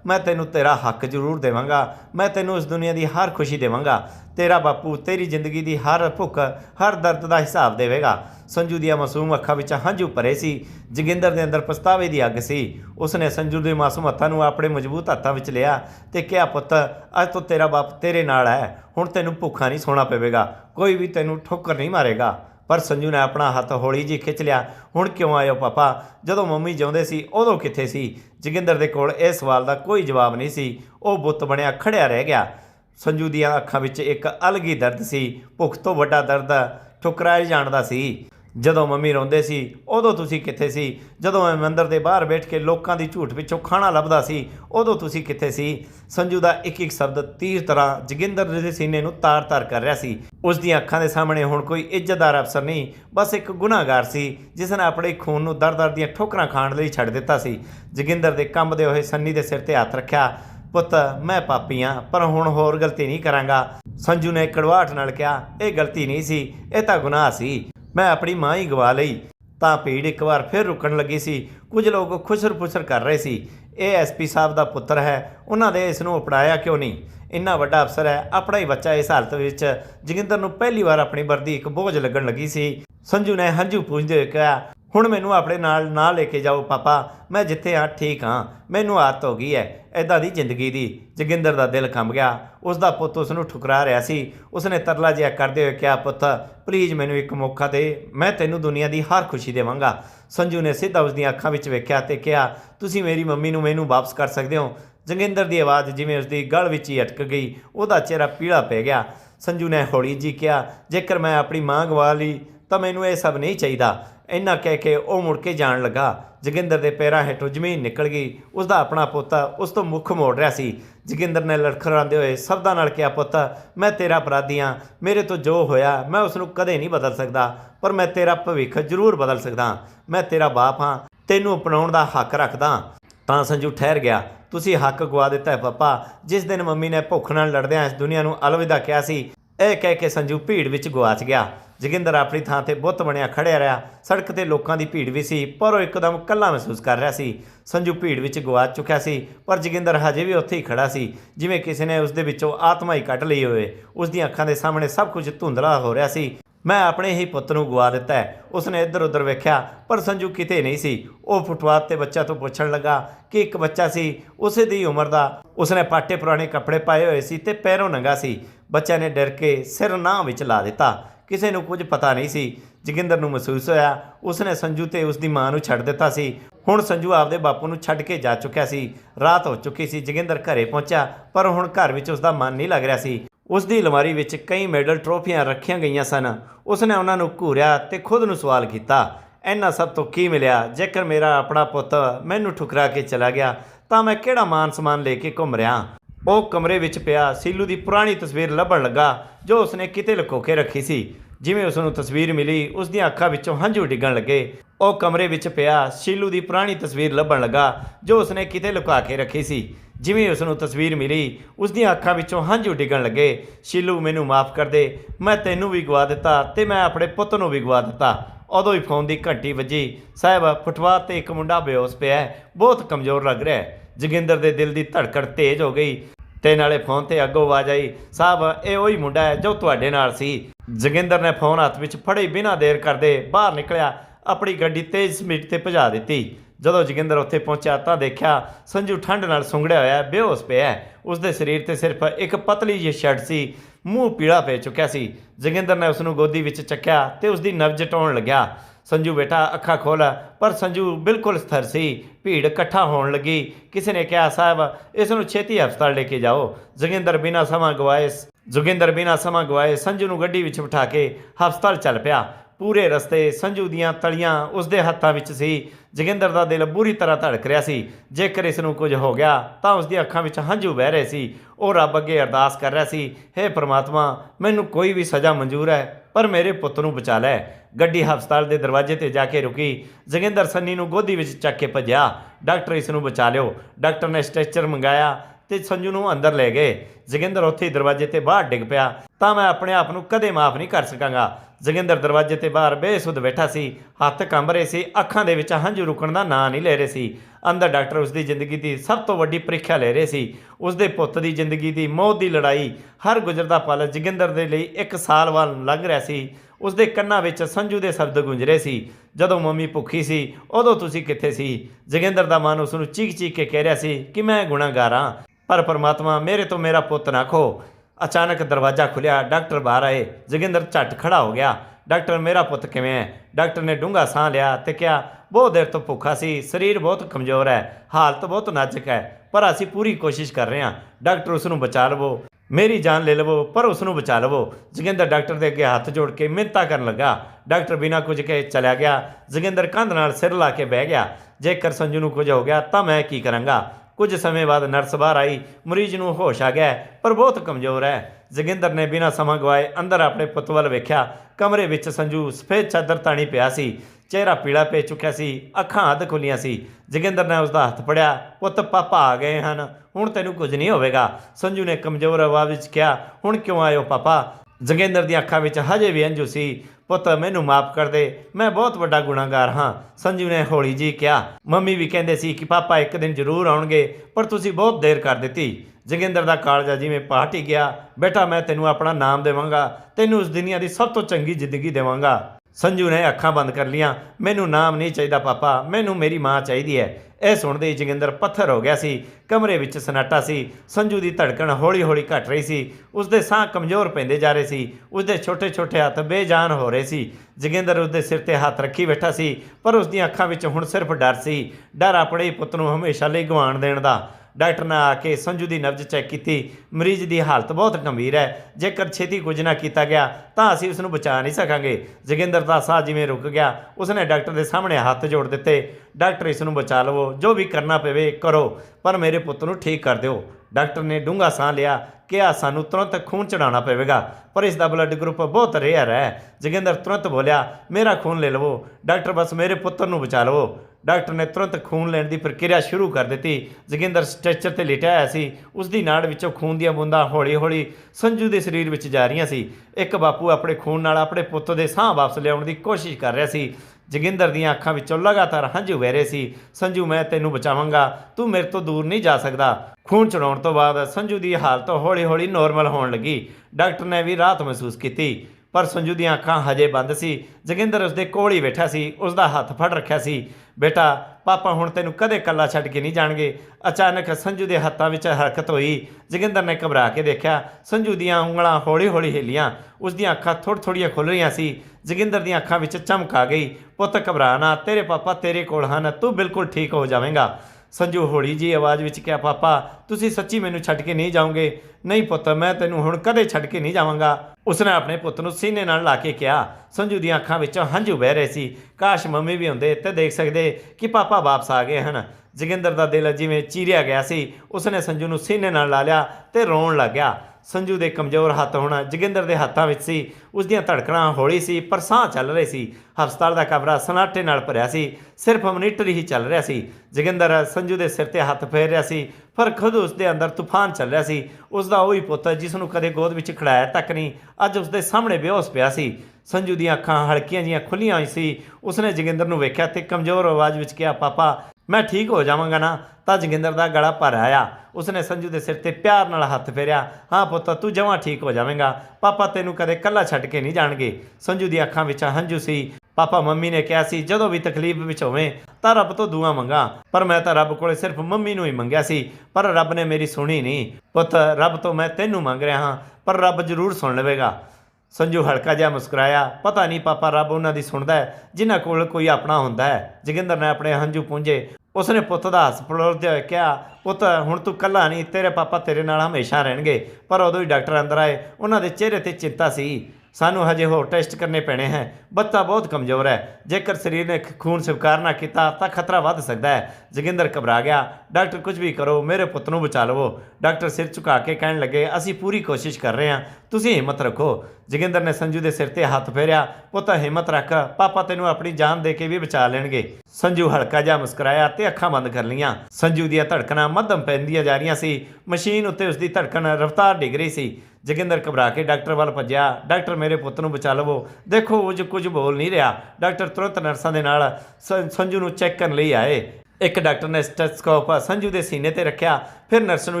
ਮੈਂ ਤੈਨੂੰ ਤੇਰਾ ਹੱਕ ਜ਼ਰੂਰ ਦੇਵਾਂਗਾ। ਮੈਂ ਤੈਨੂੰ ਇਸ ਦੁਨੀਆ ਦੀ ਹਰ ਖੁਸ਼ੀ ਦੇਵਾਂਗਾ। ਤੇਰਾ ਬਾਪੂ ਤੇਰੀ ਜ਼ਿੰਦਗੀ ਦੀ ਹਰ ਭੁੱਖ, ਹਰ ਦਰਦ ਦਾ ਹਿਸਾਬ ਦੇਵੇਗਾ। ਸੰਜੂ ਦੀਆਂ ਮਾਸੂਮ ਅੱਖਾਂ ਵਿੱਚ ਹੰਝੂ ਭਰੇ ਸੀ। ਜੋਗਿੰਦਰ ਦੇ ਅੰਦਰ ਪਛਤਾਵੇ ਦੀ ਅੱਗ ਸੀ। ਉਸਨੇ ਸੰਜੂ ਦੇ ਮਾਸੂਮ ਹੱਥਾਂ ਨੂੰ ਆਪਣੇ ਮਜ਼ਬੂਤ ਹੱਥਾਂ ਵਿੱਚ ਲਿਆ ਤੇ ਕਿਹਾ, ਪੁੱਤ, ਅੱਜ ਤੋਂ ਤੇਰਾ ਬਾਪ ਤੇਰੇ ਨਾਲ ਹੈ। ਹੁਣ ਤੈਨੂੰ ਭੁੱਖਾ ਨਹੀਂ ਸੋਣਾ ਪਵੇਗਾ। ਕੋਈ ਵੀ ਤੈਨੂੰ ਠੋਕਰ ਨਹੀਂ ਮਾਰੇਗਾ। ਪਰ ਸੰਜੂ ਨੇ ਆਪਣਾ ਹੱਥ ਹੌਲੀ ਜਿਹੀ ਖਿੱਚ ਲਿਆ। ਹੁਣ ਕਿਉਂ ਆਇਓ ਪਾਪਾ? ਜਦੋਂ ਮੰਮੀ ਜਿਉਂਦੇ ਸੀ, ਉਦੋਂ ਕਿੱਥੇ ਸੀ? ਜੋਗਿੰਦਰ ਦੇ ਕੋਲ ਇਹ ਸਵਾਲ ਦਾ ਕੋਈ ਜਵਾਬ ਨਹੀਂ ਸੀ। ਉਹ ਬੁੱਤ ਬਣਿਆ ਖੜਿਆ ਰਹਿ ਗਿਆ। ਸੰਜੂ ਦੀਆਂ ਅੱਖਾਂ ਵਿੱਚ ਇੱਕ ਅਲਗੀ ਦਰਦ ਸੀ। ਭੁੱਖ ਤੋਂ ਵੱਡਾ ਦਰਦ ਠੁਕਰਾਏ ਜਾਣ ਦਾ ਸੀ। ਜਦੋਂ ਮੰਮੀ ਰੋਂਦੇ ਸੀ, ਉਦੋਂ ਤੁਸੀਂ ਕਿੱਥੇ ਸੀ? ਜਦੋਂ ਮੈਂ ਮੰਦਰ ਦੇ ਬਾਹਰ ਬੈਠ ਕੇ ਲੋਕਾਂ ਦੀ ਝੂਠ ਵਿੱਚੋਂ ਖਾਣਾ ਲੱਭਦਾ ਸੀ, ਉਦੋਂ ਤੁਸੀਂ ਕਿੱਥੇ ਸੀ? ਸੰਜੂ ਦਾ ਇੱਕ ਇੱਕ ਸ਼ਬਦ ਤੀਰ ਤਰ੍ਹਾਂ ਜੋਗਿੰਦਰ ਦੇ ਸੀਨੇ ਨੂੰ ਤਾਰ-ਤਾਰ ਕਰ ਰਿਹਾ ਸੀ। ਉਸ ਦੀਆਂ ਅੱਖਾਂ ਦੇ ਸਾਹਮਣੇ ਹੁਣ ਕੋਈ ਇੱਜ਼ਤਦਾਰ ਅਫਸਰ ਨਹੀਂ, ਬਸ ਇੱਕ ਗੁਨਾਹਗਾਰ ਸੀ, ਜਿਸ ਨੇ ਆਪਣੇ ਖੂਨ ਨੂੰ ਦਰ-ਦਰ ਦੀਆਂ ਠੋਕਰਾਂ ਖਾਣ ਲਈ ਛੱਡ ਦਿੱਤਾ ਸੀ। ਜੋਗਿੰਦਰ ਦੇ ਕੰਬਦੇ ਹੋਏ ਸੰਨੀ ਦੇ ਸਿਰ ਤੇ ਹੱਥ ਰੱਖਿਆ, ਪੁੱਤ, ਮੈਂ ਪਾਪੀ ਹਾਂ ਪਰ ਹੁਣ ਹੋਰ ਗਲਤੀ ਨਹੀਂ ਕਰਾਂਗਾ। ਸੰਜੂ ਨੇ ਕੜਵਾਹਟ ਨਾਲ ਕਿਹਾ, ਇਹ ਗਲਤੀ ਨਹੀਂ ਸੀ, ਇਹ ਤਾਂ ਗੁਨਾਹ ਸੀ। ਮੈਂ ਆਪਣੀ ਮਾਂ ਹੀ ਗਵਾ ਲਈ। ਤਾਂ ਭੀੜ ਇੱਕ ਵਾਰ ਫਿਰ ਰੁਕਣ ਲੱਗੀ ਸੀ। ਕੁਝ ਲੋਕ ਖੁਸਰ-ਫੁਸਰ ਕਰ ਰਹੇ ਸੀ। ਇਹ ਐਸਪੀ ਸਾਹਿਬ ਦਾ ਪੁੱਤਰ ਹੈ। ਉਹਨਾਂ ਦੇ ਇਸ ਨੂੰ ਅਪਣਾਇਆ ਕਿਉਂ ਨਹੀਂ? ਇੰਨਾ ਵੱਡਾ ਅਫਸਰ ਹੈ। ਆਪਣਾ ਹੀ ਬੱਚਾ ਇਸ ਹਾਲਤ ਵਿੱਚ। ਜੋਗਿੰਦਰ ਨੂੰ ਪਹਿਲੀ ਵਾਰ ਆਪਣੀ ਵਰਦੀ ਇੱਕ ਬੋਝ ਲੱਗਣ ਲੱਗੀ ਸੀ। ਸੰਜੂ ਨੇ ਹੰਝੂ ਪੂੰਝਦੇ ਹੋਏ ਕਿਹਾ ਹੁਣ ਮੈਨੂੰ ਆਪਣੇ ਨਾਲ ਨਾ ਲੈ ਕੇ ਜਾਓ, ਪਾਪਾ। ਮੈਂ ਜਿੱਥੇ ਹਾਂ, ਠੀਕ ਹਾਂ। ਮੈਨੂੰ ਆਦਤ ਹੋ ਗਈ ਹੈ ਐਦਾਂ ਦੀ ਜ਼ਿੰਦਗੀ ਦੀ। ਜੋਗਿੰਦਰ ਦਾ ਦਿਲ ਕੰਬ ਗਿਆ। ਉਸ ਦਾ ਪੁੱਤ ਉਸ ਨੂੰ ਠੁਕਰਾ ਰਿਹਾ ਸੀ। ਉਸਨੇ ਤਰਲਾ ਜਿਹਾ ਕਰਦੇ ਹੋਏ ਕਿਹਾ, ਪੁੱਤ ਪਲੀਜ਼ ਮੈਨੂੰ ਇੱਕ ਮੌਕਾ ਦੇ। ਮੈਂ ਤੈਨੂੰ ਦੁਨੀਆ ਦੀ ਹਰ ਖੁਸ਼ੀ ਦੇਵਾਂਗਾ। ਸੰਜੂ ਨੇ ਸਿੱਧਾ ਉਸ ਦੀਆਂ ਅੱਖਾਂ ਵਿੱਚ ਵੇਖਿਆ ਤੇ ਕਿਹਾ, ਤੁਸੀਂ ਮੇਰੀ ਮੰਮੀ ਨੂੰ ਮੈਨੂੰ ਵਾਪਸ ਕਰ ਸਕਦੇ ਹੋ? ਜੋਗਿੰਦਰ ਦੀ ਆਵਾਜ਼ ਜਿਵੇਂ ਉਸ ਦੀ ਗਲ ਵਿੱਚ ਹੀ ਅਟਕ ਗਈ। ਉਹਦਾ ਚਿਹਰਾ ਪੀਲਾ ਪੈ ਗਿਆ। ਸੰਜੂ ਨੇ ਹੌਲੀ ਜੀ ਕਿਹਾ, ਜੇਕਰ ਮੈਂ ਆਪਣੀ ਮਾਂ ਗਵਾ ਲਈ, ਤਾਂ ਮੈਨੂੰ ਇਹ ਸਭ ਨਹੀਂ ਚਾਹੀਦਾ। ਇੰਨਾ ਕਹਿ ਕੇ ਉਹ ਮੁੜ ਕੇ ਜਾਣ ਲੱਗਾ। ਜੋਗਿੰਦਰ ਦੇ ਪੈਰਾਂ ਹੇਠੋਂ ਜ਼ਮੀਨ ਨਿਕਲ ਗਈ। ਉਸ ਦਾ ਆਪਣਾ ਪੁੱਤ ਉਸ ਤੋਂ ਮੁੱਖ ਮੋੜ ਰਿਹਾ ਸੀ। ਜੋਗਿੰਦਰ ਨੇ ਲੜਖੜਾਉਂਦੇ ਹੋਏ ਸ਼ਬਦਾਂ ਨਾਲ ਕਿਹਾ, ਪੁੱਤ, ਮੈਂ ਤੇਰਾ ਅਪਰਾਧੀ ਹਾਂ ਮੇਰੇ ਤੋਂ ਜੋ ਹੋਇਆ, ਮੈਂ ਉਸ ਨੂੰ ਕਦੇ ਨਹੀਂ ਬਦਲ ਸਕਦਾ। ਪਰ ਮੈਂ ਤੇਰਾ ਭਵਿੱਖ ਜ਼ਰੂਰ ਬਦਲ ਸਕਦਾ। ਮੈਂ ਤੇਰਾ ਬਾਪ ਹਾਂ ਤੈਨੂੰ ਅਪਣਾਉਣ ਦਾ ਹੱਕ ਰੱਖਦਾ ਤਾਂ ਸੰਜੂ ਠਹਿਰ ਗਿਆ। ਤੁਸੀਂ ਹੱਕ ਗਵਾ ਦਿੱਤਾ ਹੈ ਪਾਪਾ। ਜਿਸ ਦਿਨ ਮੰਮੀ ਨੇ ਭੁੱਖ ਨਾਲ ਲੜਦਿਆਂ ਇਸ ਦੁਨੀਆ ਨੂੰ ਅਲਵਿਦਾ ਕਿਹਾ ਸੀ, ਇਹ ਕਹਿ ਕੇ ਸੰਜੂ ਭੀੜ ਵਿੱਚ ਗਵਾਚ ਗਿਆ। ਜੋਗਿੰਦਰ ਆਪਣੀ ਥਾਂ ਤੇ ਬੁੱਤ ਬਣਿਆ ਖੜਿਆ ਰਿਹਾ। ਸੜਕ ਤੇ ਲੋਕਾਂ ਦੀ ਭੀੜ ਵੀ ਸੀ, ਪਰ ਉਹ ਇੱਕਦਮ ਇਕੱਲਾ ਮਹਿਸੂਸ ਕਰ ਰਿਹਾ ਸੀ। ਸੰਜੂ ਭੀੜ ਵਿੱਚ ਗਵਾਚ ਚੁੱਕਿਆ ਸੀ, ਪਰ ਜੋਗਿੰਦਰ ਹਜੇ ਵੀ ਉੱਥੇ ਹੀ ਖੜਾ ਸੀ, ਜਿਵੇਂ ਕਿਸੇ ਨੇ ਉਸ ਦੇ ਵਿੱਚੋਂ ਆਤਮਾ ਹੀ ਕੱਢ ਲਈ ਹੋਵੇ। ਉਸ ਦੀਆਂ ਅੱਖਾਂ ਦੇ ਸਾਹਮਣੇ ਸਭ ਕੁਝ ਧੁੰਦਲਾ ਹੋ ਰਿਹਾ ਸੀ। ਮੈਂ ਆਪਣੇ ਹੀ ਪੁੱਤ ਨੂੰ ਗਵਾ ਦਿੱਤਾ ਹੈ। ਉਸਨੇ ਇੱਧਰ ਉੱਧਰ ਵੇਖਿਆ, ਪਰ ਸੰਜੂ ਕਿਤੇ ਨਹੀਂ ਸੀ। ਉਹ ਫੁੱਟਪਾਥ ਤੇ ਬੱਚਾ ਤੋਂ ਪੁੱਛਣ ਲੱਗਾ ਕਿ ਇੱਕ ਬੱਚਾ ਸੀ। ਉਸੇ ਦੀ ਉਮਰ ਦਾ। ਉਸਨੇ ਪਾਟੇ ਪੁਰਾਣੇ ਕੱਪੜੇ ਪਾਏ ਹੋਏ ਸੀ ਤੇ ਪੈਰੋਂ ਨੰਗਾ ਸੀ। ਬੱਚਾ ਨੇ ਡਰ ਕੇ ਸਿਰ ਨਾਹ ਵਿੱਚ ਲਾ ਦਿੱਤਾ। ਕਿਸੇ ਨੂੰ ਕੁਝ ਪਤਾ ਨਹੀਂ ਸੀ। ਜੋਗਿੰਦਰ ਨੂੰ ਮਹਿਸੂਸ ਹੋਇਆ, ਉਸਨੇ ਸੰਜੂ ਤੇ ਉਸ ਦੀ ਮਾਂ ਨੂੰ ਛੱਡ ਦਿੱਤਾ ਸੀ। ਹੁਣ ਸੰਜੂ ਆਪਦੇ ਬਾਪੂ ਨੂੰ ਛੱਡ ਕੇ ਜਾ ਚੁੱਕਿਆ ਸੀ। ਰਾਤ ਹੋ ਚੁੱਕੀ ਸੀ, ਜੋਗਿੰਦਰ ਘਰੇ ਪਹੁੰਚਿਆ, ਪਰ ਹੁਣ ਘਰ ਵਿੱਚ ਉਸ ਦਾ ਮਨ ਨਹੀਂ ਲੱਗ ਰਿਹਾ ਸੀ। ਉਸ ਦੀ ਅਲਮਾਰੀ ਵਿੱਚ ਕਈ ਮੈਡਲ ਟਰੋਫੀਆਂ ਰੱਖੀਆਂ ਗਈਆਂ ਸਨ। ਉਸਨੇ ਉਹਨਾਂ ਨੂੰ ਘੂਰਿਆ ਤੇ ਖੁਦ ਨੂੰ ਸਵਾਲ ਕੀਤਾ, ਇੰਨਾ ਸਭ ਤੋਂ ਕੀ ਮਿਲਿਆ? ਜੇਕਰ ਮੇਰਾ ਆਪਣਾ ਪੁੱਤ ਮੈਨੂੰ ਠੁਕਰਾ ਕੇ ਚਲਾ ਗਿਆ, ਤਾਂ ਮੈਂ ਕਿਹੜਾ ਮਾਨ ਸਮਾਨ ਲੈ ਕੇ ਘੁੰਮ ਰਿਹਾ? ਉਹ ਕਮਰੇ ਵਿੱਚ ਪਿਆ, ਸੀਲੂ ਦੀ ਪੁਰਾਣੀ ਤਸਵੀਰ ਲੱਭਣ ਲੱਗਾ, ਜੋ ਉਸਨੇ ਕਿਤੇ ਲੁਕੋ ਕੇ ਰੱਖੀ ਸੀ। ਜਿਵੇਂ ਉਸ ਨੂੰ ਤਸਵੀਰ ਮਿਲੀ ਉਸ ਦੀਆਂ ਅੱਖਾਂ ਵਿੱਚੋਂ ਹੰਝੂ ਡਿੱਗਣ ਲੱਗੇ। ਉਹ ਕਮਰੇ ਵਿੱਚ ਪਿਆ, ਸ਼ੀਲੂ ਦੀ ਪੁਰਾਣੀ ਤਸਵੀਰ ਲੱਭਣ ਲੱਗਾ, ਜੋ ਉਸਨੇ ਕਿਤੇ ਲੁਕਾ ਕੇ ਰੱਖੀ ਸੀ। ਜਿਵੇਂ ਉਸ ਨੂੰ ਤਸਵੀਰ ਮਿਲੀ ਉਸ ਦੀਆਂ ਅੱਖਾਂ ਵਿੱਚੋਂ ਹੰਝੂ ਡਿੱਗਣ ਲੱਗੇ। ਸ਼ੀਲੂ ਮੈਨੂੰ ਮਾਫ ਕਰ ਦੇ, ਮੈਂ ਤੈਨੂੰ ਵੀ ਗਵਾ ਦਿੱਤਾ ਤੇ ਮੈਂ ਆਪਣੇ ਪੁੱਤ ਨੂੰ ਵੀ ਗਵਾ ਦਿੱਤਾ। ਉਦੋਂ ਹੀ ਫੋਨ ਦੀ ਘੰਟੀ ਵੱਜੀ। ਸਾਹਿਬ ਫੁੱਟਪਾਥ ਤੇ ਇੱਕ ਮੁੰਡਾ ਬੇਹੋਸ਼ ਪਿਆ ਬਹੁਤ ਕਮਜ਼ੋਰ ਲੱਗ ਰਿਹਾ ਹੈ। ਜੋਗਿੰਦਰ ਦੇ ਦਿਲ ਦੀ ਧੜਕਣ ਤੇਜ਼ ਹੋ ਗਈ। ਤੇ ਨਾਲੇ ਫੋਨ ਤੇ ਅੱਗੋਂ ਆਵਾਜ਼ ਆਈ, ਸਾਹਿਬ, ਇਹ ਉਹੀ ਮੁੰਡਾ ਹੈ ਜੋ ਤੁਹਾਡੇ ਨਾਲ ਸੀ। ਜੋਗਿੰਦਰ ਨੇ ਫੋਨ ਹੱਥ ਵਿੱਚ ਫੜੇ ਬਿਨਾਂ ਦੇਰ ਕਰਦੇ ਬਾਹਰ ਨਿਕਲਿਆ, ਆਪਣੀ ਗੱਡੀ ਤੇਜ਼ ਸਪੀਡ ਤੇ ਭਜਾ ਦਿੱਤੀ। ਜਦੋਂ ਜੋਗਿੰਦਰ ਉੱਥੇ ਪਹੁੰਚਿਆ ਤਾਂ ਦੇਖਿਆ ਸੰਜੂ ਠੰਡ ਨਾਲ ਸੁੰਗੜਿਆ ਹੋਇਆ, ਬੇਹੋਸ਼ ਪਿਆ ਹੈ। ਉਸ ਦੇ ਸਰੀਰ ਤੇ ਸਿਰਫ ਇੱਕ ਪਤਲੀ ਜਿਹੀ ਸ਼ਰਟ ਸੀ, ਮੂੰਹ ਪੀਲਾ ਪੈ ਚੁੱਕਿਆ ਸੀ। ਜੋਗਿੰਦਰ ਨੇ ਉਸ ਨੂੰ ਗੋਦੀ ਵਿੱਚ ਚੱਕਿਆ ਤੇ ਉਸ ਦੀ ਨਬਜ਼ ਟਾਉਣ ਲੱਗਿਆ। ਸੰਜੂ ਬੇਟਾ ਅੱਖਾਂ ਖੋਲ। ਪਰ ਸੰਜੂ ਬਿਲਕੁਲ ਸਥਿਰ ਸੀ। ਭੀੜ ਇਕੱਠਾ ਹੋਣ ਲੱਗੀ। ਕਿਸੇ ਨੇ ਕਿਹਾ, ਸਾਹਿਬ, ਇਸ ਨੂੰ ਛੇਤੀ ਹਸਪਤਾਲ ਲੈ ਕੇ ਜਾਓ। ਜੋਗਿੰਦਰ ਬਿਨਾਂ ਸਮਾਂ ਗਵਾਏ ਜੋਗਿੰਦਰ ਬਿਨਾਂ ਸਮਾਂ ਗਵਾਏ ਸੰਜੂ ਨੂੰ ਗੱਡੀ ਵਿੱਚ ਬਿਠਾ ਕੇ ਹਸਪਤਾਲ ਚੱਲ ਪਿਆ। ਪੂਰੇ ਰਸਤੇ ਸੰਜੂ ਦੀਆਂ ਤਲੀਆਂ ਉਸਦੇ ਹੱਥਾਂ ਵਿੱਚ ਸੀ। ਜੋਗਿੰਦਰ ਦਾ ਦਿਲ ਬੁਰੀ ਤਰ੍ਹਾਂ ਧੜਕ ਰਿਹਾ ਸੀ। ਜੇਕਰ ਇਸ ਨੂੰ ਕੁਝ ਹੋ ਗਿਆ, ਤਾਂ ਉਸ ਦੀਆਂ ਅੱਖਾਂ ਵਿੱਚ ਹੰਝੂ ਵਹਿ ਰਹੇ ਸੀ। ਉਹ ਰੱਬ ਅੱਗੇ ਅਰਦਾਸ ਕਰ ਰਿਹਾ ਸੀ, ਹੇ ਪ੍ਰਮਾਤਮਾ, ਮੈਨੂੰ ਕੋਈ ਵੀ ਸਜ਼ਾ ਮਨਜ਼ੂਰ ਹੈ। ਪਰ ਮੇਰੇ ਪੁੱਤ ਨੂੰ ਬਚਾ ਲੈ। ਗੱਡੀ ਹਸਪਤਾਲ ਦੇ ਦਰਵਾਜ਼ੇ ਤੇ ਜਾ ਕੇ ਰੁਕੀ। ਜੋਗਿੰਦਰ ਸੰਨੀ ਨੂੰ ਗੋਦੀ ਵਿੱਚ ਚੱਕ ਕੇ ਭੱਜਿਆ। ਡਾਕਟਰ ਇਸ ਨੂੰ ਬਚਾ ਲਿਓ। ਡਾਕਟਰ ਨੇ ਸਟ੍ਰੈਚਰ ਮੰਗਾਇਆ ਤੇ ਸੰਜੂ ਨੂੰ ਅੰਦਰ ਲੈ ਗਏ। ਜੋਗਿੰਦਰ ਉੱਥੇ ਹੀ ਦਰਵਾਜ਼ੇ ਤੇ ਬਾਹਰ ਡਿੱਗ ਪਿਆ। ਤਾਂ ਮੈਂ ਆਪਣੇ ਆਪ ਨੂੰ ਕਦੇ ਮਾਫ ਨਹੀਂ ਕਰ ਸਕਾਂਗਾ। ਜੋਗਿੰਦਰ ਦਰਵਾਜ਼ੇ ਤੇ ਬਾਹਰ ਬੇਸੁੱਧ ਬੈਠਾ ਸੀ। ਹੱਥ ਕੰਬ ਰਹੇ ਸੀ। ਅੱਖਾਂ ਦੇ ਵਿੱਚ ਹੰਝੂ ਰੁਕਣ ਦਾ ਨਾਂ ਨਹੀਂ ਲੈ ਰਹੇ ਸੀ। ਅੰਦਰ ਡਾਕਟਰ ਉਸ ਦੀ ਜ਼ਿੰਦਗੀ ਦੀ ਸਭ ਤੋਂ ਵੱਡੀ ਪ੍ਰੀਖਿਆ ਲੈ ਰਹੇ ਸੀ। ਉਸ ਦੇ ਪੁੱਤ ਦੀ ਜ਼ਿੰਦਗੀ ਦੀ ਮੌਤ ਦੀ ਲੜਾਈ ਹਰ ਗੁਜ਼ਰਦਾ ਪਲ ਜੋਗਿੰਦਰ ਦੇ ਲਈ ਇੱਕ ਸਾਲ ਵੱਲ ਲੰਘ ਰਿਹਾ ਸੀ। ਉਸ ਦੇ ਕੰਨਾਂ ਵਿੱਚ ਸੰਜੂ ਦੇ ਸ਼ਬਦ ਗੂੰਜ ਰਹੇ ਸੀ। ਜਦੋਂ ਮੰਮੀ ਭੁੱਖੀ ਸੀ, ਉਦੋਂ ਤੁਸੀਂ ਕਿੱਥੇ ਸੀ? ਜੋਗਿੰਦਰ ਦਾ ਮਨ ਉਸ ਨੂੰ ਚੀਕ ਚੀਕ ਕੇ ਕਹਿ ਰਿਹਾ ਸੀ ਕਿ ਮੈਂ ਗੁਨਾਹਗਾਰ ਹਾਂ। ਪਰ ਪਰਮਾਤਮਾ ਮੇਰੇ ਤੋਂ ਮੇਰਾ ਪੁੱਤ ਨਾ ਖੋ ਅਚਾਨਕ ਦਰਵਾਜ਼ਾ ਖੁੱਲਿਆ ਡਾਕਟਰ ਬਾਹਰ ਆਏ ਜੋਗਿੰਦਰ ਝੱਟ ਖੜਾ ਹੋ ਗਿਆ ਡਾਕਟਰ ਮੇਰਾ ਪੁੱਤ ਕਿਵੇਂ ਹੈ ਡਾਕਟਰ ਨੇ ਡੂੰਘਾ ਸਾਹ ਲਿਆ ਤੇ ਕਿਹਾ ਬਹੁਤ ਦੇਰ ਤੋਂ ਭੁੱਖਾ ਸੀ ਸਰੀਰ ਬਹੁਤ ਕਮਜ਼ੋਰ ਹੈ ਹਾਲਤ ਬਹੁਤ ਨਾਜ਼ੁਕ ਹੈ ਪਰ ਅਸੀਂ ਪੂਰੀ ਕੋਸ਼ਿਸ਼ ਕਰ ਰਹੇ ਹਾਂ ਡਾਕਟਰ ਉਸ ਨੂੰ ਬਚਾ ਲਵੋ ਮੇਰੀ ਜਾਨ ਲੈ ਲਵੋ ਪਰ ਉਸ ਨੂੰ ਬਚਾ ਲਵੋ ਜੋਗਿੰਦਰ ਡਾਕਟਰ ਦੇ ਅੱਗੇ ਹੱਥ ਜੋੜ ਕੇ ਮਿੰਨਤਾਂ ਕਰਨ ਲੱਗਾ ਡਾਕਟਰ ਬਿਨਾਂ ਕੁਝ ਕਹੇ ਚਲਿਆ ਗਿਆ ਜੋਗਿੰਦਰ ਕੰਧ ਨਾਲ ਸਿਰ ਲਾ ਕੇ ਬਹਿ ਗਿਆ ਜੇਕਰ ਸੰਜੂ ਨੂੰ ਕੁਝ ਹੋ ਗਿਆ ਤਾਂ ਮੈਂ ਕੀ ਕਰਾਂਗਾ ਕੁਝ ਸਮੇਂ ਬਾਅਦ ਨਰਸ ਬਾਹਰ ਆਈ, ਮਰੀਜ਼ ਨੂੰ ਹੋਸ਼ ਆ ਗਿਆ, ਪਰ ਬਹੁਤ ਕਮਜ਼ੋਰ ਹੈ। ਜੋਗਿੰਦਰ ਨੇ ਬਿਨਾਂ ਸਮਾਂ ਗਵਾਏ ਅੰਦਰ ਆਪਣੇ ਪੁੱਤ ਵੱਲ ਵੇਖਿਆ। ਕਮਰੇ ਵਿੱਚ ਸੰਜੂ ਸਫੇਦ ਚਾਦਰ ਤਾਣੀ ਪਿਆ ਸੀ। ਚਿਹਰਾ ਪੀਲਾ ਪੈ ਚੁੱਕਿਆ ਸੀ, ਅੱਖਾਂ ਅੱਧ ਖੁੱਲੀਆਂ ਸੀ। ਜੋਗਿੰਦਰ ਨੇ ਉਸ ਦਾ ਹੱਥ ਫੜਿਆ, ਪੁੱਤ, ਪਾਪਾ ਆ ਗਏ ਹਨ। ਹੁਣ ਤੈਨੂੰ ਕੁਝ ਨਹੀਂ ਹੋਵੇਗਾ। ਸੰਜੂ ਨੇ ਕਮਜ਼ੋਰ ਆਵਾਜ਼ ਵਿੱਚ ਕਿਹਾ, ਹੁਣ ਕਿਉਂ ਆਇਓ ਪਾਪਾ? ਜੋਗਿੰਦਰ ਦੀਆਂ ਅੱਖਾਂ ਵਿੱਚ ਹਜੇ ਵੀ ਅੰਜੂ ਸੀ। ਪੁੱਤ ਮੈਨੂੰ ਮਾਫ ਕਰ ਦੇ। ਮੈਂ ਬਹੁਤ ਵੱਡਾ ਗੁਨਾਹਗਾਰ ਹਾਂ ਸੰਜੂ ਨੇ ਹੌਲੀ ਜੀ ਕਿਹਾ। ਮੰਮੀ ਵੀ ਕਹਿੰਦੇ ਸੀ ਕਿ ਪਾਪਾ ਇੱਕ ਦਿਨ ਜ਼ਰੂਰ ਆਉਣਗੇ, ਪਰ ਤੁਸੀਂ ਬਹੁਤ ਦੇਰ ਕਰ ਦਿੱਤੀ। ਜੋਗਿੰਦਰ ਦਾ ਕਾਲਜਾ ਜਿਵੇਂ ਪਾਟ ਹੀ ਗਿਆ, ਬੇਟਾ ਮੈਂ ਤੈਨੂੰ ਆਪਣਾ ਨਾਮ ਦੇਵਾਂਗਾ, ਤੈਨੂੰ ਉਸ ਦੁਨੀਆ ਦੀ ਸਭ ਤੋਂ ਚੰਗੀ ਜ਼ਿੰਦਗੀ ਦੇਵਾਂਗਾ। ਸੰਜੂ ਨੇ ਅੱਖਾਂ ਬੰਦ ਕਰ ਲੀਆਂ। ਮੈਨੂੰ ਨਾਮ ਨਹੀਂ ਚਾਹੀਦਾ ਪਾਪਾ, ਮੈਨੂੰ ਮੇਰੀ ਮਾਂ ਚਾਹੀਦੀ ਹੈ ਇਹ ਸੁਣਦੇ ਹੀ ਜੋਗਿੰਦਰ ਪੱਥਰ ਹੋ ਗਿਆ ਸੀ। ਕਮਰੇ ਵਿੱਚ ਸਨਾਟਾ ਸੀ। ਸੰਜੂ ਦੀ ਧੜਕਣ ਹੌਲੀ-ਹੌਲੀ ਘਟ ਰਹੀ ਸੀ। ਉਸਦੇ ਸਾਹ ਕਮਜ਼ੋਰ ਪੈਂਦੇ ਜਾ ਰਹੇ ਸੀ। ਉਸਦੇ ਛੋਟੇ-ਛੋਟੇ ਹੱਥ ਬੇਜਾਨ ਹੋ ਰਹੇ ਸੀ। ਜੋਗਿੰਦਰ ਉਸਦੇ ਸਿਰ ਤੇ ਹੱਥ ਰੱਖੀ ਬੈਠਾ ਸੀ। ਪਰ ਉਸ ਦੀਆਂ ਅੱਖਾਂ ਵਿੱਚ ਹੁਣ ਸਿਰਫ ਡਰ ਸੀ। ਡਰ ਆਪਣੇ ਹੀ ਪੁੱਤ ਨੂੰ ਹਮੇਸ਼ਾ ਲਈ ਗਵਾਉਣ ਦੇਣ ਦਾ। ਡਾਕਟਰ ਨੇ ਆ ਕੇ ਸੰਜੂ ਦੀ ਨਬਜ਼ ਚੈੱਕ ਕੀਤੀ। ਮਰੀਜ਼ ਦੀ ਹਾਲਤ ਬਹੁਤ ਗੰਭੀਰ ਹੈ। ਜੇਕਰ ਛੇਤੀ ਕੁਝ ਨਾ ਕੀਤਾ ਗਿਆ, ਤਾਂ ਅਸੀਂ ਉਸ ਨੂੰ ਬਚਾ ਨਹੀਂ ਸਕਾਂਗੇ। ਜੋਗਿੰਦਰ ਦਾ ਸਾਹ ਜਿਵੇਂ ਰੁਕ ਗਿਆ, ਉਸਨੇ ਡਾਕਟਰ ਦੇ ਸਾਹਮਣੇ ਹੱਥ ਜੋੜ ਦਿੱਤੇ। ਡਾਕਟਰ ਇਸ ਨੂੰ ਬਚਾ ਲਵੋ। ਜੋ ਵੀ ਕਰਨਾ ਪਵੇ, ਕਰੋ। ਪਰ ਮੇਰੇ ਪੁੱਤ ਨੂੰ ਠੀਕ ਕਰ ਦਿਓ। ਡਾਕਟਰ ਨੇ ਡੂੰਘਾ ਸਾਹ ਲਿਆ। ਕਿਹਾ, ਸਾਨੂੰ ਤੁਰੰਤ ਖੂਨ ਚੜਾਉਣਾ ਪਵੇਗਾ। ਪਰ ਇਸ ਦਾ ਬਲੱਡ ਗਰੁੱਪ ਬਹੁਤ ਰੇਅਰ ਹੈ। ਜੋਗਿੰਦਰ ਤੁਰੰਤ ਬੋਲਿਆ, ਮੇਰਾ ਖੂਨ ਲੈ ਲਵੋ। ਡਾਕਟਰ ਬਸ ਮੇਰੇ ਪੁੱਤਰ ਨੂੰ ਬਚਾ ਲਵੋ। ਡਾਕਟਰ ਨੇ ਤੁਰੰਤ ਖੂਨ ਲੈਣ ਦੀ ਪ੍ਰਕਿਰਿਆ ਸ਼ੁਰੂ ਕਰ ਦਿੱਤੀ। ਜੋਗਿੰਦਰ ਸਟ੍ਰੈਚਰ ਤੇ ਲੇਟਿਆ ਹੋਇਆ ਸੀ। ਉਸ ਦੀ ਨਾੜ ਵਿੱਚੋਂ ਖੂਨ ਦੀਆਂ ਬੂੰਦਾਂ ਹੌਲੀ-ਹੌਲੀ ਸੰਜੂ ਦੇ ਸਰੀਰ ਵਿੱਚ ਜਾ ਰਹੀਆਂ ਸੀ। ਇੱਕ ਬਾਪੂ ਆਪਣੇ ਖੂਨ ਨਾਲ ਆਪਣੇ ਪੁੱਤ ਦੇ ਸਾਹ ਵਾਪਸ ਲਿਆਉਣ ਦੀ ਕੋਸ਼ਿਸ਼ ਕਰ ਰਿਹਾ ਸੀ। ਜੋਗਿੰਦਰ ਦੀਆਂ ਅੱਖਾਂ ਵਿੱਚੋਂ ਲਗਾਤਾਰ ਹੰਝੂ ਵਹਿ ਰਹੇ ਸੀ। ਸੰਜੂ, ਮੈਂ ਤੈਨੂੰ ਬਚਾਵਾਂਗਾ। ਤੂੰ ਮੇਰੇ ਤੋਂ ਦੂਰ ਨਹੀਂ ਜਾ ਸਕਦਾ। ਖੂਨ ਚੜਾਉਣ ਤੋਂ ਬਾਅਦ ਸੰਜੂ ਦੀ ਹਾਲਤ ਹੌਲੀ-ਹੌਲੀ ਨਾਰਮਲ ਹੋਣ ਲੱਗੀ। ਡਾਕਟਰ ਨੇ ਵੀ ਰਾਹਤ ਮਹਿਸੂਸ ਕੀਤੀ। ਪਰ ਸੰਜੂ ਦੀਆਂ ਅੱਖਾਂ ਹਜੇ ਬੰਦ ਸੀ। ਜੋਗਿੰਦਰ ਉਸਦੇ ਕੋਲ ਹੀ ਬੈਠਾ ਸੀ। ਉਸਦਾ ਹੱਥ ਫੜ ਰੱਖਿਆ ਸੀ। ਬੇਟਾ, ਪਾਪਾ ਹੁਣ ਤੈਨੂੰ ਕਦੇ ਕੱਲਾ ਛੱਡ ਕੇ ਨਹੀਂ ਜਾਣਗੇ। ਅਚਾਨਕ ਸੰਜੂ ਦੇ ਹੱਥਾਂ ਵਿੱਚ ਹਰਕਤ ਹੋਈ। ਜੋਗਿੰਦਰ ਨੇ ਘਬਰਾ ਕੇ ਦੇਖਿਆ, ਸੰਜੂ ਦੀਆਂ ਉਂਗਲਾਂ ਹੌਲੀ-ਹੌਲੀ ਹਿੱਲੀਆਂ। ਉਸ ਦੀਆਂ ਅੱਖਾਂ ਥੋੜ੍ਹ-ਥੋੜ੍ਹੀਆਂ ਖੁੱਲ ਰਹੀਆਂ ਸੀ। ਜੋਗਿੰਦਰ ਦੀਆਂ ਅੱਖਾਂ ਵਿੱਚ ਚਮਕ ਆ ਗਈ। ਪੁੱਤ, ਘਬਰਾ ਨਾ। ਤੇਰੇ ਪਾਪਾ ਤੇਰੇ ਕੋਲ ਹਨ। ਤੂੰ ਬਿਲਕੁਲ ਠੀਕ ਹੋ ਜਾਵੇਂਗਾ। ਸੰਜੂ ਹੌਲੀ ਜੀ, ਆਵਾਜ਼ ਵਿੱਚ ਕਿਹਾ, ਪਾਪਾ, ਤੁਸੀਂ ਸੱਚੀ ਮੈਨੂੰ ਛੱਡ ਕੇ ਨਹੀਂ ਜਾਓਗੇ? ਨਹੀਂ ਪੁੱਤ, ਮੈਂ ਤੈਨੂੰ ਹੁਣ ਕਦੇ ਛੱਡ ਕੇ ਨਹੀਂ ਜਾਵਾਂਗਾ। ਉਸਨੇ ਆਪਣੇ ਪੁੱਤ ਨੂੰ ਸੀਨੇ ਨਾਲ ਲਾ ਕੇ ਕਿਹਾ। ਸੰਜੂ ਦੀਆਂ ਅੱਖਾਂ ਵਿੱਚੋਂ ਹੰਝੂ ਵਹਿ ਰਹੇ ਸੀ। ਕਾਸ਼ ਮੰਮੀ ਵੀ ਹੁੰਦੇ ਤੇ ਦੇਖ ਸਕਦੇ ਕਿ ਪਾਪਾ ਵਾਪਸ ਆ ਗਏ ਹਨ। ਜੋਗਿੰਦਰ ਦਾ ਦਿਲ ਜਿਵੇਂ ਚੀਰਿਆ ਗਿਆ ਸੀ। ਉਸਨੇ ਸੰਜੂ ਨੂੰ ਸੀਨੇ ਨਾਲ ਲਾ ਲਿਆ ਤੇ ਰੋਣ ਲੱਗ ਗਿਆ। ਸੰਜੂ ਦੇ ਕਮਜ਼ੋਰ ਹੱਥ ਹੋਣਾ ਜੋਗਿੰਦਰ ਦੇ ਹੱਥਾਂ ਵਿੱਚ ਸੀ। ਉਸ ਦੀਆਂ ਧੜਕਣਾਂ ਹੌਲੀ ਸੀ, ਪਰ ਸਾਹ ਚੱਲ ਰਹੇ ਸੀ। ਹਸਪਤਾਲ ਦਾ ਕਮਰਾ ਸਨਾਟੇ ਨਾਲ ਭਰਿਆ ਸੀ, ਸਿਰਫ ਮੋਨੀਟਰ ਹੀ ਚੱਲ ਰਿਹਾ ਸੀ। ਜੋਗਿੰਦਰ ਸੰਜੂ ਦੇ ਸਿਰ ਤੇ ਹੱਥ ਫੇਰ ਰਿਹਾ ਸੀ, ਪਰ ਖੁਦ ਉਸ ਦੇ ਅੰਦਰ ਤੂਫਾਨ ਚੱਲ ਰਿਹਾ ਸੀ। ਉਸ ਦਾ ਉਹੀ ਪੁੱਤ ਜਿਸ ਨੂੰ ਕਦੇ ਗੋਦ ਵਿੱਚ ਖੜਾਇਆ ਤੱਕ ਨਹੀਂ, ਅੱਜ ਉਸ ਦੇ ਸਾਹਮਣੇ ਬੇਹੋਸ਼ ਪਿਆ ਸੀ। ਸੰਜੂ ਦੀਆਂ ਅੱਖਾਂ ਹਲਕੀਆਂ ਜੀਆਂ ਖੁੱਲੀਆਂ ਹੋਈ ਸੀ। ਉਸਨੇ ਜੋਗਿੰਦਰ ਨੂੰ ਵੇਖਿਆ ਤੇ ਕਮਜ਼ੋਰ ਆਵਾਜ਼ ਵਿੱਚ ਕਿਹਾ, ਪਾਪਾ ਮੈਂ ਠੀਕ ਹੋ ਜਾਵਾਂਗਾ ਨਾ, ਤਾਂ ਜੋਗਿੰਦਰ ਦਾ ਗਲਾ ਭਰ ਆਇਆ। ਉਸਨੇ ਸੰਜੂ ਦੇ ਸਿਰ ਤੇ ਪਿਆਰ ਨਾਲ ਹੱਥ ਫੇਰਿਆ। ਹਾਂ ਪੁੱਤ, ਤੂੰ ਜਮਾਂ ਠੀਕ ਹੋ ਜਾਵੇਂਗਾ। ਪਾਪਾ ਤੈਨੂੰ ਕਦੇ ਕੱਲਾ ਛੱਡ ਕੇ ਨਹੀਂ ਜਾਣਗੇ। ਸੰਜੂ ਦੀਆਂ ਅੱਖਾਂ ਵਿੱਚ ਹੰਝੂ ਸੀ। ਪਾਪਾ ਮੰਮੀ ਨੇ ਕਿਹਾ ਸੀ, ਜਦੋਂ ਵੀ ਤਕਲੀਫ ਵਿੱਚ ਹੋਵੇਂ, ਤਾਂ ਰੱਬ ਤੋਂ ਦੁਆ ਮੰਗਾ। ਪਰ ਮੈਂ ਤਾਂ ਰੱਬ ਕੋਲੇ ਸਿਰਫ ਮੰਮੀ ਨੂੰ ਹੀ ਮੰਗਿਆ ਸੀ, ਪਰ ਰੱਬ ਨੇ ਮੇਰੀ ਸੁਣੀ ਨਹੀਂ। ਪੁੱਤ, ਰੱਬ ਤੋਂ ਮੈਂ ਤੈਨੂੰ ਮੰਗ ਰਿਹਾ ਹਾਂ, ਪਰ ਰੱਬ ਜ਼ਰੂਰ ਸੁਣ ਲਵੇਗਾ। ਸੰਜੂ ਹਲਕਾ ਜਿਹਾ ਮੁਸਕਰਾਇਆ, ਪਤਾ ਨਹੀਂ ਪਾਪਾ ਰੱਬ ਉਹਨਾਂ ਦੀ ਸੁਣਦਾ ਹੈ, ਜਿਨ੍ਹਾਂ ਕੋਲ ਕੋਈ ਆਪਣਾ ਹੁੰਦਾ ਹੈ। ਜੋਗਿੰਦਰ ਨੇ ਆਪਣੇ ਹੰਝੂ ਪੂੰਝੇ। ਉਸਨੇ ਪੁੱਤ ਦਾ ਹੱਸ ਫਲੋਰਦੇ ਹੋਏ ਕਿਹਾ, ਪੁੱਤ, ਹੁਣ ਤੂੰ ਕੱਲਾ ਨਹੀਂ, ਤੇਰੇ ਪਾਪਾ ਤੇਰੇ ਨਾਲ ਹਮੇਸ਼ਾ ਰਹਿਣਗੇ। ਪਰ ਉਦੋਂ ਹੀ ਡਾਕਟਰ ਅੰਦਰ ਆਏ। ਉਹਨਾਂ ਦੇ ਚਿਹਰੇ ਤੇ ਚਿੰਤਾ ਸੀ। ਸਾਨੂੰ ਹਜੇ ਹੋਰ ਟੈਸਟ ਕਰਨੇ ਪੈਣੇ ਹੈ। ਬੱਤਾ ਬਹੁਤ ਕਮਜ਼ੋਰ ਹੈ। ਜੇਕਰ ਸਰੀਰ ਨੇ ਖੂਨ ਸਵੀਕਾਰ ਨਾ ਕੀਤਾ ਤਾਂ ਖਤਰਾ ਵੱਧ ਸਕਦਾ ਹੈ। ਜੋਗਿੰਦਰ ਘਬਰਾ ਗਿਆ। ਡਾਕਟਰ, ਕੁਝ ਵੀ ਕਰੋ, ਮੇਰੇ ਪੁੱਤ ਨੂੰ ਬਚਾ ਲਵੋ। ਡਾਕਟਰ ਸਿਰ ਝੁਕਾ ਕੇ ਕਹਿਣ ਲੱਗੇ, ਅਸੀਂ ਪੂਰੀ ਕੋਸ਼ਿਸ਼ ਕਰ ਰਹੇ ਹਾਂ। ਤੁਸੀਂ ਹਿੰਮਤ ਰੱਖੋ। ਜੋਗਿੰਦਰ ਨੇ ਸੰਜੂ ਦੇ ਸਿਰ ਤੇ ਹੱਥ ਫੇਰਿਆ। ਪੁੱਤ, ਹਿੰਮਤ ਰੱਖ। ਪਾਪਾ ਤੈਨੂੰ ਆਪਣੀ ਜਾਨ ਦੇ ਕੇ ਵੀ ਬਚਾ ਲੈਣਗੇ। ਸੰਜੂ ਹਲਕਾ ਜਿਹਾ ਮੁਸਕਰਾਇਆ ਤੇ ਅੱਖਾਂ ਬੰਦ ਕਰ ਲਈਆਂ। ਸੰਜੂ ਦੀਆਂ ਧੜਕਣਾਂ ਮੱਧਮ ਪੈਂਦੀਆਂ ਜਾ ਰਹੀਆਂ ਸੀ। ਮਸ਼ੀਨ ਉੱਤੇ ਉਸ ਦੀ ਧੜਕਣ ਰਫ਼ਤਾਰ ਡਿੱਗ ਰਹੀ ਸੀ। ਜੋਗਿੰਦਰ ਘਬਰਾ ਕੇ ਡਾਕਟਰ ਵੱਲ ਭੱਜਿਆ। ਡਾਕਟਰ ਮੇਰੇ ਪੁੱਤ ਨੂੰ ਬਚਾ ਲਵੋ। ਦੇਖੋ ਉਹ ਕੁਝ ਬੋਲ ਨਹੀਂ ਰਿਹਾ। ਡਾਕਟਰ ਤੁਰੰਤ ਨਰਸਾਂ ਦੇ ਨਾਲ ਸ- ਸੰਜੂ ਨੂੰ ਚੈੱਕ ਕਰਨ ਲਈ ਆਏ। ਇੱਕ ਡਾਕਟਰ ਨੇ ਸਟੈਥੋਸਕੋਪ ਸੰਜੂ ਦੇ ਸੀਨੇ ਤੇ ਰੱਖਿਆ। ਫਿਰ ਨਰਸ ਨੂੰ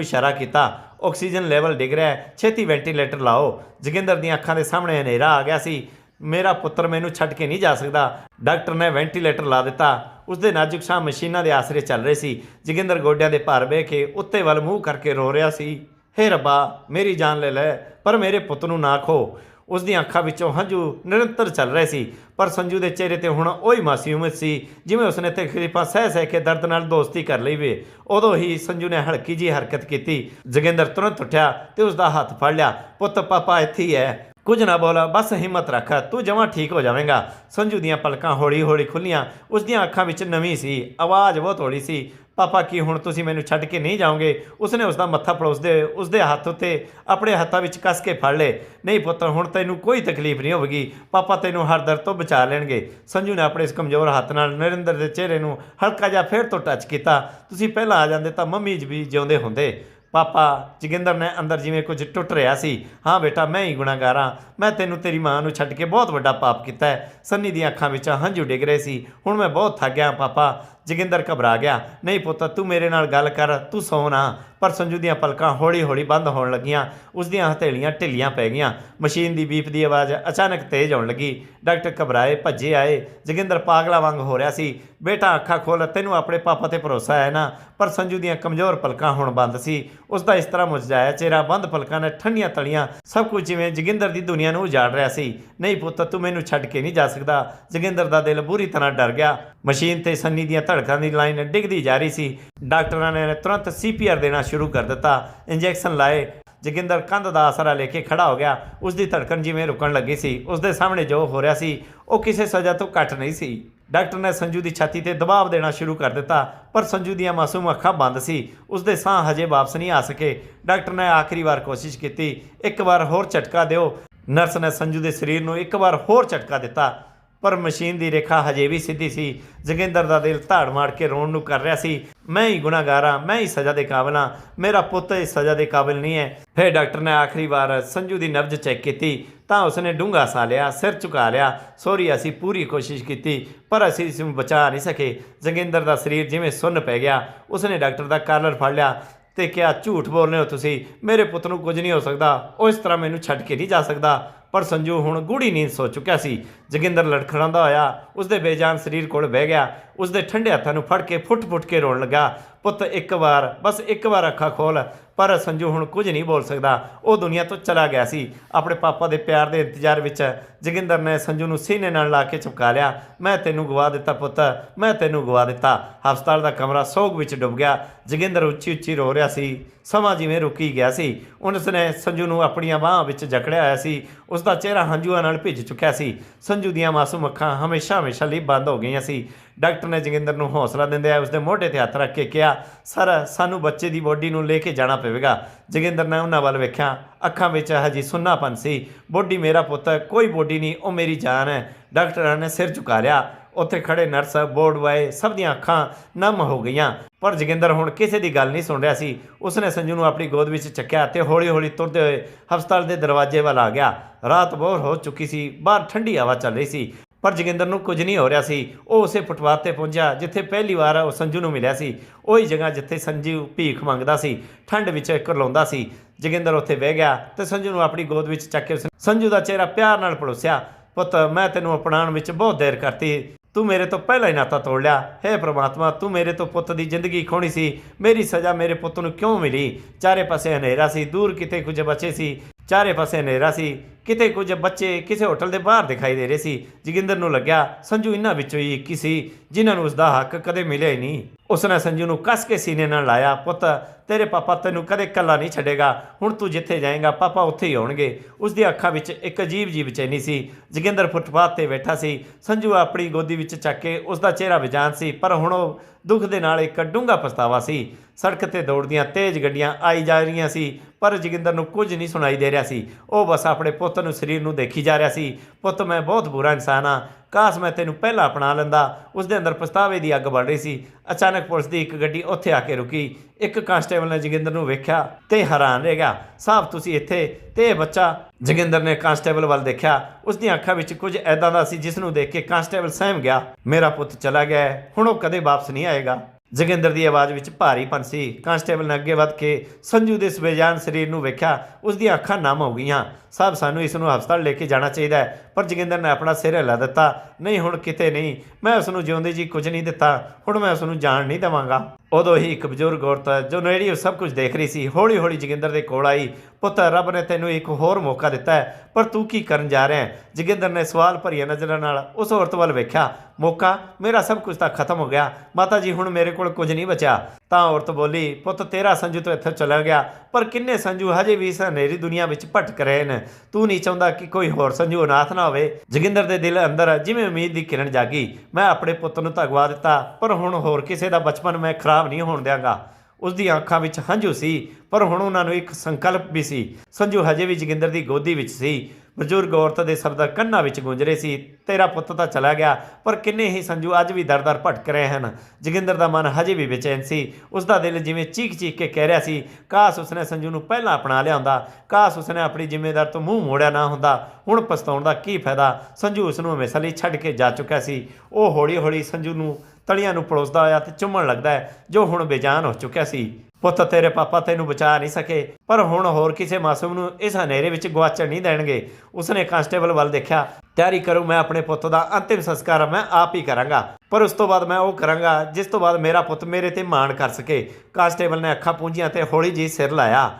ਇਸ਼ਾਰਾ ਕੀਤਾ। ਆਕਸੀਜਨ ਲੈਵਲ ਡਿੱਗ ਰਿਹਾ ਹੈ। ਛੇਤੀ ਵੈਂਟੀਲੇਟਰ ਲਾਓ। ਜੋਗਿੰਦਰ ਦੀਆਂ ਅੱਖਾਂ ਦੇ ਸਾਹਮਣੇ ਹਨੇਰਾ ਆ ਗਿਆ ਸੀ। ਮੇਰਾ ਪੁੱਤਰ ਮੈਨੂੰ ਛੱਡ ਕੇ ਨਹੀਂ ਜਾ ਸਕਦਾ। ਡਾਕਟਰ ਨੇ ਵੈਂਟੀਲੇਟਰ ਲਾ ਦਿੱਤਾ। ਉਸਦੇ ਨਾਜ਼ੁਕ ਸਾਹ ਮਸ਼ੀਨਾਂ ਦੇ ਆਸਰੇ ਚੱਲ ਰਹੇ ਸੀ। ਜੋਗਿੰਦਰ ਗੋਡਿਆਂ ਦੇ ਭਾਰ ਬਹਿ ਕੇ ਉੱਤੇ ਵੱਲ ਮੂੰਹ ਕਰਕੇ ਰੋ ਰਿਹਾ ਸੀ। ਹੇ ਰੱਬਾ, ਮੇਰੀ ਜਾਨ ਲੈ ਲੈ, ਪਰ ਮੇਰੇ ਪੁੱਤ ਨੂੰ ਨਾ ਖੋ। ਉਸ ਦੀਆਂ ਅੱਖਾਂ ਵਿੱਚੋਂ ਹੰਝੂ ਨਿਰੰਤਰ ਚੱਲ ਰਹੇ ਸੀ, ਪਰ ਸੰਜੂ ਦੇ ਚਿਹਰੇ ਤੇ ਹੁਣ ਉਹੀ ਮਾਸੂਮੀਅਤ ਸੀ, ਜਿਵੇਂ ਉਸਨੇ ਤਕਲੀਫਾਂ ਸਹਿ ਸਹਿ ਕੇ ਦਰਦ ਨਾਲ ਦੋਸਤੀ ਕਰ ਲਈ ਵੇ। ਉਦੋਂ ਹੀ ਸੰਜੂ ਨੇ ਹਲਕੀ ਜੀ ਹਰਕਤ ਕੀਤੀ। ਜੋਗਿੰਦਰ ਤੁਰੰਤ ਉੱਠਿਆ ਤੇ ਉਸ ਦਾ ਹੱਥ ਫੜ ਲਿਆ। ਪੁੱਤ, ਪਾਪਾ ਇੱਥੇ ਹੀ ਹੈ। ਕੁਝ ਨਾ ਬੋਲ, ਬਸ ਹਿੰਮਤ ਰੱਖ, ਤੂੰ ਜਮਾਂ ਠੀਕ ਹੋ ਜਾਵੇਂਗਾ। ਸੰਜੂ ਦੀਆਂ ਪਲਕਾਂ ਹੌਲੀ ਹੌਲੀ ਖੁੱਲੀਆਂ, ਉਸ ਦੀਆਂ ਅੱਖਾਂ ਵਿੱਚ ਨਵੀਂ ਸੀ, ਆਵਾਜ਼ ਬਹੁਤ ਹੌਲੀ ਸੀ। ਪਾਪਾ ਕੀ ਹੁਣ ਤੁਸੀਂ ਮੈਨੂੰ ਛੱਡ ਕੇ ਨਹੀਂ ਜਾਓਗੇ? ਉਸਨੇ ਉਸ ਦਾ ਮੱਥਾ ਪੜੋਸਦੇ ਉਸ ਦੇ ਹੱਥ ਉੱਤੇ ਆਪਣੇ ਹੱਥਾਂ ਵਿੱਚ ਕੱਸ ਕੇ ਫੜ ਲਏ। ਨਹੀਂ ਪੁੱਤ, ਹੁਣ ਤੈਨੂੰ ਕੋਈ ਤਕਲੀਫ ਨਹੀਂ ਹੋਵੇਗੀ। ਪਾਪਾ ਤੈਨੂੰ ਹਰ ਦਰਦ ਤੋਂ ਬਚਾ ਲੈਣਗੇ। ਸੰਜੂ ਨੇ ਆਪਣੇ ਇਸ ਕਮਜ਼ੋਰ ਹੱਥ ਨਾਲ ਨਰਿੰਦਰ ਦੇ ਚਿਹਰੇ ਨੂੰ ਹਲਕਾ ਜਿਹਾ ਫੇਰ ਤੋਂ ਟੱਚ ਕੀਤਾ। ਤੁਸੀਂ ਪਹਿਲਾਂ ਆ ਜਾਂਦੇ ਤਾਂ ਮੰਮੀ ਜੀ ਵੀ ਜਿਉਂਦੇ ਹੁੰਦੇ। ਪਾਪਾ, ਜੋਗਿੰਦਰ ਨੇ ਅੰਦਰ ਜਿਵੇਂ ਕੁਝ ਟੁੱਟ ਰਿਹਾ ਸੀ। ਹਾਂ ਬੇਟਾ, ਮੈਂ ਹੀ ਗੁਨਾਹਗਾਰ ਹਾਂ। ਮੈਂ ਤੈਨੂੰ ਤੇਰੀ ਮਾਂ ਨੂੰ ਛੱਡ ਕੇ ਬਹੁਤ ਵੱਡਾ ਪਾਪ ਕੀਤਾ ਹੈ। ਸੰਨੀ ਦੀਆਂ ਅੱਖਾਂ ਵਿੱਚ ਹੰਝੂ ਡਿੱਗ ਰਹੇ ਸੀ। ਹੁਣ ਮੈਂ ਬਹੁਤ ਥੱਕ ਗਿਆ ਪਾਪਾ। ਜੋਗਿੰਦਰ ਘਬਰਾ ਗਿਆ। ਨਹੀਂ ਪੁੱਤ, ਤੂੰ ਮੇਰੇ ਨਾਲ ਗੱਲ ਕਰ। ਤੂੰ ਸੌ ਨਾ। ਪਰ ਸੰਜੂ ਦੀਆਂ ਪਲਕਾਂ ਹੌਲੀ ਹੌਲੀ ਬੰਦ ਹੋਣ ਲੱਗੀਆਂ। ਉਸ ਦੀਆਂ ਹਥੇਲੀਆਂ ਢਿੱਲੀਆਂ ਪੈ ਗਈਆਂ। ਮਸ਼ੀਨ ਦੀ ਬੀਪ ਦੀ ਆਵਾਜ਼ ਅਚਾਨਕ ਤੇਜ਼ ਹੋਣ ਲੱਗੀ। ਡਾਕਟਰ ਘਬਰਾਏ, ਭੱਜੇ ਆਏ। ਜੋਗਿੰਦਰ ਪਾਗਲਾ ਵਾਂਗ ਹੋ ਰਿਹਾ ਸੀ। ਬੇਟਾ ਅੱਖਾਂ ਖੋਲ ਤੈਨੂੰ ਆਪਣੇ ਪਾਪਾ ਤੇ ਭਰੋਸਾ ਹੈ ਨਾ? ਪਰ ਸੰਜੂ ਦੀਆਂ ਕਮਜ਼ੋਰ ਪਲਕਾਂ ਹੁਣ ਬੰਦ ਸੀ। ਉਸ ਦਾ ਇਸ ਤਰ੍ਹਾਂ ਮੁਰਝਾਇਆ ਚਿਹਰਾ, ਬੰਦ ਪਲਕਾਂ ਨੇ ਠੰਡੀਆਂ ਤਲੀਆਂ। ਸਭ ਕੁਝ ਜਿਵੇਂ ਜੋਗਿੰਦਰ ਦੀ ਦੁਨੀਆ ਨੂੰ ਉਜਾੜ ਰਿਹਾ ਸੀ। ਨਹੀਂ ਪੁੱਤ, ਤੂੰ ਮੈਨੂੰ ਛੱਡ ਕੇ ਨਹੀਂ ਜਾ ਸਕਦਾ। ਜੋਗਿੰਦਰ ਦਾ ਦਿਲ ਬੁਰੀ ਤਰ੍ਹਾਂ ਡਰ ਗਿਆ। ਮਸ਼ੀਨ ਤੇ ਸੰਨੀ ਦੀਆਂ ਧੜਕਾਂ ਦੀ ਲਾਈਨ ਡਿੱਗਦੀ ਜਾ ਰਹੀ ਸੀ। ਡਾਕਟਰਾਂ ਨੇ ਤੁਰੰਤ ਸੀਪੀਆਰ ਦੇਣਾ ਸ਼ੁਰੂ ਕਰ ਦਿੱਤਾ। ਇੰਜੈਕਸ਼ਨ ਲਾਏ। ਜੋਗਿੰਦਰ ਕੰਧ ਦਾ ਆਸਰਾ ਲੈ ਕੇ ਖੜਾ ਹੋ ਗਿਆ। ਉਸ ਦੀ ਧੜਕਣ ਜਿਵੇਂ ਰੁਕਣ ਲੱਗੀ ਸੀ। ਉਸ ਦੇ ਸਾਹਮਣੇ ਜੋ ਹੋ ਰਿਹਾ ਸੀ, ਉਹ ਕਿਸੇ ਸਜ਼ਾ ਤੋਂ ਘੱਟ ਨਹੀਂ ਸੀ। ਡਾਕਟਰ ਨੇ ਸੰਜੂ ਦੀ ਛਾਤੀ ਤੇ ਦਬਾਅ ਦੇਣਾ ਸ਼ੁਰੂ ਕਰ ਦਿੱਤਾ, ਪਰ ਸੰਜੂ ਦੀਆਂ ਮਾਸੂਮ ਅੱਖਾਂ ਬੰਦ ਸੀ। ਉਸ ਦੇ ਸਾਹ ਹਜੇ ਵਾਪਸ ਨਹੀਂ ਆ ਸਕੇ। ਡਾਕਟਰ ਨੇ ਆਖਰੀ ਵਾਰ ਕੋਸ਼ਿਸ਼ ਕੀਤੀ। ਇੱਕ ਵਾਰ ਹੋਰ ਝਟਕਾ ਦਿਓ। ਨਰਸ ਨੇ ਸੰਜੂ ਦੇ ਸਰੀਰ ਨੂੰ ਇੱਕ ਵਾਰ ਹੋਰ ਝਟਕਾ ਦਿੱਤਾ। ਪਰ ਮਸ਼ੀਨ ਦੀ ਰੇਖਾ ਹਜੇ ਵੀ ਸਿੱਧੀ ਸੀ। ਜੋਗਿੰਦਰ ਦਾ ਦਿਲ ਧਾੜ ਮਾਰ ਕੇ ਰੋਣ ਨੂੰ ਕਰ ਰਿਹਾ ਸੀ। ਮੈਂ ਹੀ ਗੁਨਾਹਗਾਰ ਹਾਂ, ਮੈਂ ਹੀ ਸਜ਼ਾ ਦੇ ਕਾਬਿਲ ਹਾਂ। ਮੇਰਾ ਪੁੱਤ ਇਸ ਸਜ਼ਾ ਦੇ ਕਾਬਿਲ ਨਹੀਂ ਹੈ। ਫਿਰ ਡਾਕਟਰ ਨੇ ਆਖਰੀ ਵਾਰ ਸੰਜੂ ਦੀ ਨਬਜ਼ ਚੈੱਕ ਕੀਤੀ, ਤਾਂ ਉਸਨੇ ਡੂੰਘਾ ਸਾ ਲਿਆ, ਸਿਰ ਝੁਕਾ ਲਿਆ। ਸੋਰੀ, ਅਸੀਂ ਪੂਰੀ ਕੋਸ਼ਿਸ਼ ਕੀਤੀ, ਪਰ ਅਸੀਂ ਇਸ ਨੂੰ ਬਚਾ ਨਹੀਂ ਸਕੇ। ਜੋਗਿੰਦਰ ਦਾ ਸਰੀਰ ਜਿਵੇਂ ਸੁੰਨ ਪੈ ਗਿਆ। ਉਸਨੇ ਡਾਕਟਰ ਦਾ ਕਾਲਰ ਫੜ ਲਿਆ। ਤੇ ਕਿਹਾ, ਝੂਠ ਬੋਲ ਰਹੇ ਹੋ ਤੁਸੀਂ। ਮੇਰੇ ਪੁੱਤ ਨੂੰ ਕੁਝ ਨਹੀਂ ਹੋ ਸਕਦਾ। ਉਹ ਇਸ ਤਰ੍ਹਾਂ ਮੈਨੂੰ ਛੱਡ ਕੇ ਨਹੀਂ ਜਾ ਸਕਦਾ। ਪਰ ਸੰਜੂ ਹੁਣ ਗੂੜੀ ਨੀਂਦ ਸੋ ਚੁੱਕਿਆ ਸੀ। ਜੋਗਿੰਦਰ ਲੜਖੜਾਉਂਦਾ ਹੋਇਆ, ਉਸਦੇ ਬੇਜਾਨ ਸਰੀਰ ਕੋਲ ਬਹਿ ਗਿਆ। ਉਸਦੇ ਠੰਡੇ ਹੱਥਾਂ ਨੂੰ ਫੜ ਕੇ ਫੁੱਟ-ਫੁੱਟ ਕੇ ਰੋਣ ਲੱਗਾ। ਪੁੱਤ, ਇੱਕ ਵਾਰ, ਬਸ ਇੱਕ ਵਾਰ ਅੱਖਾਂ ਖੋਲ। ਪਰ ਸੰਜੂ ਹੁਣ ਕੁਝ ਨਹੀਂ ਬੋਲ ਸਕਦਾ। ਉਹ ਦੁਨੀਆ ਤੋਂ ਚਲਾ ਗਿਆ ਸੀ। ਆਪਣੇ ਪਾਪਾ ਦੇ ਪਿਆਰ ਦੇ ਇੰਤਜ਼ਾਰ ਵਿੱਚ ਜੋਗਿੰਦਰ ਨੇ ਸੰਜੂ ਨੂੰ ਸੀਨੇ ਨਾਲ ਲਾ ਕੇ ਚੁਪਕਾ ਲਿਆ। ਮੈਂ ਤੈਨੂੰ ਗਵਾ ਦਿੱਤਾ ਪੁੱਤ, ਮੈਂ ਤੈਨੂੰ ਗਵਾ ਦਿੱਤਾ। ਹਸਪਤਾਲ ਦਾ ਕਮਰਾ ਸੋਗ ਵਿੱਚ ਡੁੱਬ ਗਿਆ। ਜੋਗਿੰਦਰ ਉੱਚੀ ਉੱਚੀ ਰੋ ਰਿਹਾ ਸੀ। ਸਮਾਂ ਜਿਵੇਂ ਰੁਕੀ ਗਿਆ ਸੀ। ਉਸ ਨੇ ਸੰਜੂ ਨੂੰ ਆਪਣੀਆਂ ਬਾਹਾਂ ਵਿੱਚ ਜਕੜਿਆ ਹੋਇਆ ਸੀ। ਉਸ ਦਾ ਚਿਹਰਾ ਹੰਝੂਆਂ ਨਾਲ ਭਿੱਜ ਚੁੱਕਿਆ ਸੀ। ਸੰਜੂ ਦੀਆਂ ਮਾਸੂਮ ਅੱਖਾਂ ਹਮੇਸ਼ਾ ਹਮੇਸ਼ਾ ਲਈ ਬੰਦ ਹੋ ਗਈਆਂ ਸੀ। ਡਾਕਟਰ ਨੇ ਜੋਗਿੰਦਰ ਨੂੰ ਹੌਸਲਾ ਦਿੰਦੇ ਆ ਉਸਦੇ ਮੋਢੇ ਤੇ ਹੱਥ ਰੱਖ ਕੇ ਕਿਹਾ, ਸਰ, ਸਾਨੂੰ ਬੱਚੇ ਦੀ ਬੋਡੀ ਨੂੰ ਲੈ ਕੇ ਜਾਣਾ ਪਵੇਗਾ। ਜੋਗਿੰਦਰ ਨੇ ਉਹਨਾਂ ਵੱਲ ਵੇਖਿਆ। ਅੱਖਾਂ ਵਿੱਚ ਹਜੀ ਸੁੰਨਾਪਨ ਸੀ। ਬੋਡੀ ਮੇਰਾ ਪੁੱਤ, ਕੋਈ ਬੋਡੀ ਨਹੀਂ, ਉਹ ਮੇਰੀ ਜਾਨ ਹੈ। ਡਾਕਟਰਾਂ ਨੇ ਸਿਰ ਝੁਕਾ ਲਿਆ। ਉੱਥੇ ਖੜੇ ਨਰਸ, ਬੋਰਡ ਵਾਏ, ਸਭ ਦੀਆਂ ਅੱਖਾਂ ਨਮ ਹੋ ਗਈਆਂ। ਪਰ ਜੋਗਿੰਦਰ ਹੁਣ ਕਿਸੇ ਦੀ ਗੱਲ ਨਹੀਂ ਸੁਣ ਰਿਹਾ ਸੀ। ਉਸਨੇ ਸੰਜੂ ਨੂੰ ਆਪਣੀ ਗੋਦ ਵਿੱਚ ਚੱਕਿਆ ਤੇ ਹੌਲੀ-ਹੌਲੀ ਤੁਰਦੇ ਹੋਏ ਹਸਪਤਾਲ ਦੇ ਦਰਵਾਜ਼ੇ ਵੱਲ ਆ ਗਿਆ। ਰਾਤ ਬਹੁਤ ਹੋ ਚੁੱਕੀ ਸੀ, ਬਾਹਰ ਠੰਡੀ ਹਵਾ ਚੱਲ ਰਹੀ ਸੀ। ਪਰ ਜੋਗਿੰਦਰ ਨੂੰ ਕੁਝ ਨਹੀਂ ਹੋ ਰਿਹਾ ਸੀ। ਉਹ ਉਸੇ ਫੁੱਟਪਾਥ ਤੇ ਪਹੁੰਚਿਆ, ਜਿੱਥੇ ਪਹਿਲੀ ਵਾਰ ਉਹ ਸੰਜੂ ਨੂੰ ਮਿਲਿਆ ਸੀ। ਉਹੀ ਜਗ੍ਹਾ ਜਿੱਥੇ ਸੰਜੂ ਭੀਖ ਮੰਗਦਾ ਸੀ, ਠੰਡ ਵਿੱਚ ਕਰਲਾਉਂਦਾ ਸੀ। ਜੋਗਿੰਦਰ ਉੱਥੇ ਬਹਿ ਗਿਆ ਤੇ ਸੰਜੂ ਨੂੰ ਆਪਣੀ ਗੋਦ ਵਿੱਚ ਚੱਕ ਕੇ ਉਸਨੇ ਸੰਜੂ ਦਾ ਚਿਹਰਾ ਪਿਆਰ ਨਾਲ ਪਲੋਸਿਆ। ਪੁੱਤ, ਮੈਂ ਤੈਨੂੰ ਅਪਣਾਉਣ ਵਿੱਚ ਬਹੁਤ ਦੇਰ ਕਰਤੀ। ਤੂੰ ਮੇਰੇ ਤੋਂ ਪਹਿਲਾਂ ਹੀ ਨਾਤਾ ਤੋੜ ਲਿਆ। ਹੇ ਪ੍ਰਮਾਤਮਾ, ਤੂੰ ਮੇਰੇ ਤੋਂ ਪੁੱਤ ਦੀ ਜ਼ਿੰਦਗੀ ਖੋਣੀ ਸੀ। ਮੇਰੀ ਸਜ਼ਾ ਮੇਰੇ ਪੁੱਤ ਨੂੰ ਕਿਉਂ ਮਿਲੀ? ਚਾਰੇ ਪਾਸੇ ਹਨੇਰਾ ਸੀ, ਦੂਰ ਕਿਤੇ ਕੁਝ ਬੱਚੇ ਸੀ। ਚਾਰੇ ਪਾਸੇ ਹਨੇਰਾ ਸੀ, ਕਿਤੇ ਕੁਝ ਬੱਚੇ ਕਿਸੇ ਹੋਟਲ ਦੇ ਬਾਹਰ ਦਿਖਾਈ ਦੇ ਰਹੇ ਸੀ। ਜੋਗਿੰਦਰ ਨੂੰ ਲੱਗਿਆ, ਸੰਜੂ ਇਹਨਾਂ ਵਿੱਚੋਂ ਹੀ ਇੱਕ ਹੀ ਸੀ, ਜਿਨ੍ਹਾਂ ਨੂੰ ਉਸ ਦਾ ਹੱਕ ਕਦੇ ਮਿਲਿਆ ਹੀ ਨਹੀਂ। ਉਸਨੇ ਸੰਜੂ ਨੂੰ ਕੱਸ ਕੇ ਸੀਨੇ ਨਾਲ ਲਾਇਆ, ਪੁੱਤ, ਤੇਰੇ ਪਾਪਾ ਤੈਨੂੰ ਕਦੇ ਇਕੱਲਾ ਨਹੀਂ ਛੱਡੇਗਾ। ਹੁਣ ਤੂੰ ਜਿੱਥੇ ਜਾਏਗਾ, ਪਾਪਾ ਉੱਥੇ ਹੀ ਆਉਣਗੇ। ਉਸ ਦੀ ਅੱਖਾਂ ਵਿੱਚ ਇੱਕ ਅਜੀਬ ਜੀ ਬੇਚੈਨੀ ਸੀ। ਜੋਗਿੰਦਰ ਫੁੱਟਪਾਥ ਤੇ ਬੈਠਾ ਸੀ। ਸੰਜੂ ਆਪਣੀ ਗੋਦੀ ਵਿੱਚ ਚੱਕ ਕੇ ਉਸ ਦਾ ਚਿਹਰਾ ਬੇਜਾਨ ਸੀ, ਪਰ ਹੁਣ ਉਹ ਦੁੱਖ ਦੇ ਨਾਲ ਇੱਕ ਡੂੰਘਾ ਪਛਤਾਵਾ ਸੀ। ਸੜਕ ਤੇ ਦੌੜਦੀਆਂ ਤੇਜ਼ ਗੱਡੀਆਂ ਆਈ ਜਾ ਰਹੀਆਂ ਸੀ, ਪਰ ਜੋਗਿੰਦਰ ਨੂੰ ਕੁਝ ਨਹੀਂ ਸੁਣਾਈ ਦੇ ਰਿਹਾ ਸੀ। ਉਹ ਬਸ ਆਪਣੇ ਪੁੱਤ ਨੂੰ ਸਰੀਰ ਨੂੰ ਦੇਖੀ ਜਾ ਰਿਹਾ ਸੀ। ਪੁੱਤ, ਮੈਂ ਬਹੁਤ ਬੁਰਾ ਇਨਸਾਨ ਹਾਂ। ਕਾਸ਼ ਮੈਂ ਤੈਨੂੰ ਪਹਿਲਾਂ ਅਪਣਾ ਲੈਂਦਾ। ਉਸ ਦੇ ਅੰਦਰ ਪਛਤਾਵੇ ਦੀ ਅੱਗ ਬਲ ਰਹੀ ਸੀ। ਅਚਾਨਕ ਪੁਲਿਸ ਦੀ ਇੱਕ ਗੱਡੀ ਉੱਥੇ ਆ ਕੇ ਰੁਕੀ। ਇੱਕ ਕਾਂਸਟੇਬਲ ਨੇ ਜੋਗਿੰਦਰ ਨੂੰ ਵੇਖਿਆ ਤੇ ਹੈਰਾਨ ਰਹਿ ਗਿਆ। ਸਾਹਿਬ ਤੁਸੀਂ ਇੱਥੇ? ਤੇ ਇਹ ਬੱਚਾ? ਜੋਗਿੰਦਰ ਨੇ ਕਾਂਸਟੇਬਲ ਵੱਲ ਦੇਖਿਆ। ਉਸ ਦੀਆਂ ਅੱਖਾਂ ਵਿੱਚ ਕੁਝ ਐਦਾਂ ਦਾ ਸੀ ਜਿਸ ਨੂੰ ਦੇਖ ਕੇ ਕਾਂਸਟੇਬਲ ਸਹਿਮ ਗਿਆ। ਮੇਰਾ ਪੁੱਤ ਚਲਾ ਗਿਆ ਹੈ, ਹੁਣ ਉਹ ਕਦੇ ਵਾਪਸ ਨਹੀਂ ਆਏਗਾ। ਜੋਗਿੰਦਰ ਦੀ ਆਵਾਜ਼ ਵਿੱਚ ਭਾਰੀਪਨ ਸੀ। ਕਾਂਸਟੇਬਲ ਨੇ ਅੱਗੇ ਵੱਧ ਕੇ ਸੰਜੂ ਦੇ ਸਵੇਜਾਨ ਸਰੀਰ ਨੂੰ ਵੇਖਿਆ ਉਸ ਦੀਆਂ ਅੱਖਾਂ ਨਮ ਹੋ ਗਈਆਂ। ਸਾਹਿਬ ਸਾਨੂੰ ਇਸ ਨੂੰ ਹਸਪਤਾਲ ਲੈ ਕੇ ਜਾਣਾ ਚਾਹੀਦਾ ਹੈ, ਪਰ ਜੋਗਿੰਦਰ ਨੇ ਆਪਣਾ ਸਿਰ ਹਿਲਾ ਦਿੱਤਾ। ਨਹੀਂ, ਹੁਣ ਕਿਤੇ ਨਹੀਂ। ਮੈਂ ਉਸ ਨੂੰ ਜਿਉਂਦੇ ਜੀ ਕੁਝ ਨਹੀਂ ਦਿੱਤਾ। ਹੁਣ ਮੈਂ ਉਸ ਨੂੰ ਜਾਣ ਨਹੀਂ ਦੇਵਾਂਗਾ। ਉਦੋਂ ਹੀ ਇੱਕ ਬਜ਼ੁਰਗ ਔਰਤ ਜੋ ਨੇੜੀ ਉਹ ਸਭ ਕੁਝ ਦੇਖ ਰਹੀ ਸੀ ਹੌਲੀ ਹੌਲੀ ਜੋਗਿੰਦਰ ਦੇ ਕੋਲ ਆਈ, ਪੁੱਤ, ਰੱਬ ਨੇ ਤੈਨੂੰ ਇੱਕ ਹੋਰ ਮੌਕਾ ਦਿੱਤਾ ਹੈ, ਪਰ ਤੂੰ ਕੀ ਕਰਨ ਜਾ ਰਿਹਾ ਹੈ? ਜੋਗਿੰਦਰ ਨੇ ਸਵਾਲ ਭਰੀਆਂ ਨਜ਼ਰਾਂ ਨਾਲ ਉਸ ਔਰਤ ਵੱਲ ਵੇਖਿਆ। ਮੌਕਾ? ਮੇਰਾ ਸਭ ਕੁਝ ਤਾਂ ਖਤਮ ਹੋ ਗਿਆ। ਮਾਤਾ ਜੀ, ਹੁਣ ਮੇਰੇ ਕੋਲ ਕੁਝ ਨਹੀਂ ਬਚਿਆ। ਤਾਂ ਔਰਤ ਬੋਲੀ, ਪੁੱਤ, ਤੇਰਾ ਸੰਜੂ ਤੋਂ ਇੱਥੇ ਚਲਾ ਗਿਆ, ਪਰ ਕਿੰਨੇ ਸੰਜੂ ਹਜੇ ਵੀ ਇਸ ਹਨੇਰੀ ਦੁਨੀਆ ਵਿੱਚ ਭਟਕ ਰਹੇ ਨੇ। ਤੂੰ ਨਹੀਂ ਚਾਹੁੰਦਾ ਕਿ ਕੋਈ ਹੋਰ ਸੰਜੂ ਅਨਾਥ ਨਾ ਹੋਵੇ? ਜੋਗਿੰਦਰ ਦੇ ਦਿਲ ਅੰਦਰ ਜਿਵੇਂ ਉਮੀਦ ਦੀ ਕਿਰਨ ਜਾਗੀ, ਮੈਂ ਆਪਣੇ ਪੁੱਤ ਨੂੰ ਤਾਂ ਤਗਵਾ ਦਿੱਤਾ, ਪਰ ਹੁਣ ਹੋਰ ਕਿਸੇ ਦਾ ਬਚਪਨ ਮੈਂ ਖਰਾਬ ਨਹੀਂ ਹੋਣ ਦਿਆਂਗਾ। ਉਸ ਦੀਆਂ ਅੱਖਾਂ ਵਿੱਚ ਹੰਝੂ ਸੀ, ਪਰ ਹੁਣ ਉਹਨਾਂ ਨੂੰ ਇੱਕ ਸੰਕਲਪ ਵੀ ਸੀ। ਸੰਜੂ ਹਜੇ ਵੀ ਜੋਗਿੰਦਰ ਦੀ ਗੋਦੀ ਵਿੱਚ ਸੀ। ਬਜ਼ੁਰਗ ਔਰਤ ਦੇ ਸ਼ਬਦ ਕੰਨਾਂ ਵਿੱਚ ਗੂੰਜ ਰਹੇ ਸੀ, ਤੇਰਾ ਪੁੱਤ ਤਾਂ ਚਲਾ ਗਿਆ, ਪਰ ਕਿੰਨੇ ਹੀ ਸੰਜੂ ਅੱਜ ਵੀ ਦਰ-ਦਰ ਭਟਕ ਰਹੇ ਹਨ। ਜੋਗਿੰਦਰ ਦਾ ਮਨ ਹਜੇ ਵੀ ਬੇਚੈਨ ਸੀ। ਉਸ ਦਾ ਦਿਲ ਜਿਵੇਂ ਚੀਕ-ਚੀਕ ਕੇ ਕਹਿ ਰਿਹਾ ਸੀ, ਕਾਸ਼ ਉਸਨੇ ਸੰਜੂ ਨੂੰ ਪਹਿਲਾਂ ਅਪਣਾ ਲਿਆ ਹੁੰਦਾ, ਕਾਸ਼ ਉਸਨੇ ਆਪਣੀ ਜ਼ਿੰਮੇਵਾਰ ਤੋਂ ਮੂੰਹ ਮੋੜਿਆ ਨਾ ਹੁੰਦਾ। ਹੁਣ ਪਛਤਾਉਣ ਦਾ ਕੀ ਫਾਇਦਾ? ਸੰਜੂ ਉਸ ਨੂੰ ਹਮੇਸ਼ਾ ਲਈ ਛੱਡ ਕੇ ਜਾ ਚੁੱਕਿਆ ਸੀ। ਉਹ ਹੌਲੀ-ਹੌਲੀ ਸੰਜੂ ਨੂੰ ਤਲੀਆਂ ਨੂੰ ਪਲੋਸਦਾ ਹੋਇਆ ਤੇ ਚੁੰਮਣ ਲੱਗਦਾ ਜੋ ਹੁਣ ਬੇਜਾਨ ਹੋ ਚੁੱਕਿਆ ਸੀ। ਪੁੱਤ ਤੇਰੇ ਪਾਪਾ ਤੈਨੂੰ ਬਚਾ ਨਹੀਂ ਸਕੇ, ਪਰ ਹੁਣ ਹੋਰ ਕਿਸੇ ਮਾਸੂਮ ਨੂੰ ਇਸ ਹਨੇਰੇ ਵਿੱਚ ਗਵਾਚਣ ਨਹੀਂ ਦੇਣਗੇ। ਉਸਨੇ ਕਾਂਸਟੇਬਲ ਵੱਲ ਦੇਖਿਆ, ਤਿਆਰੀ ਕਰੋ, ਮੈਂ ਆਪਣੇ ਪੁੱਤ ਦਾ ਅੰਤਿਮ ਸੰਸਕਾਰ ਮੈਂ ਆਪ ਹੀ ਕਰਾਂਗਾ। ਪਰ ਉਸ ਤੋਂ ਬਾਅਦ ਮੈਂ ਉਹ ਕਰਾਂਗਾ, ਜਿਸ ਤੋਂ ਬਾਅਦ ਮੇਰਾ ਪੁੱਤ ਮੇਰੇ ਤੇ ਮਾਣ ਕਰ ਸਕੇ। ਕਾਂਸਟੇਬਲ ਨੇ ਅੱਖਾਂ ਪੂੰਝੀਆਂ ਤੇ ਹੌਲੀ ਜੀ ਸਿਰ ਲਾਇਆ।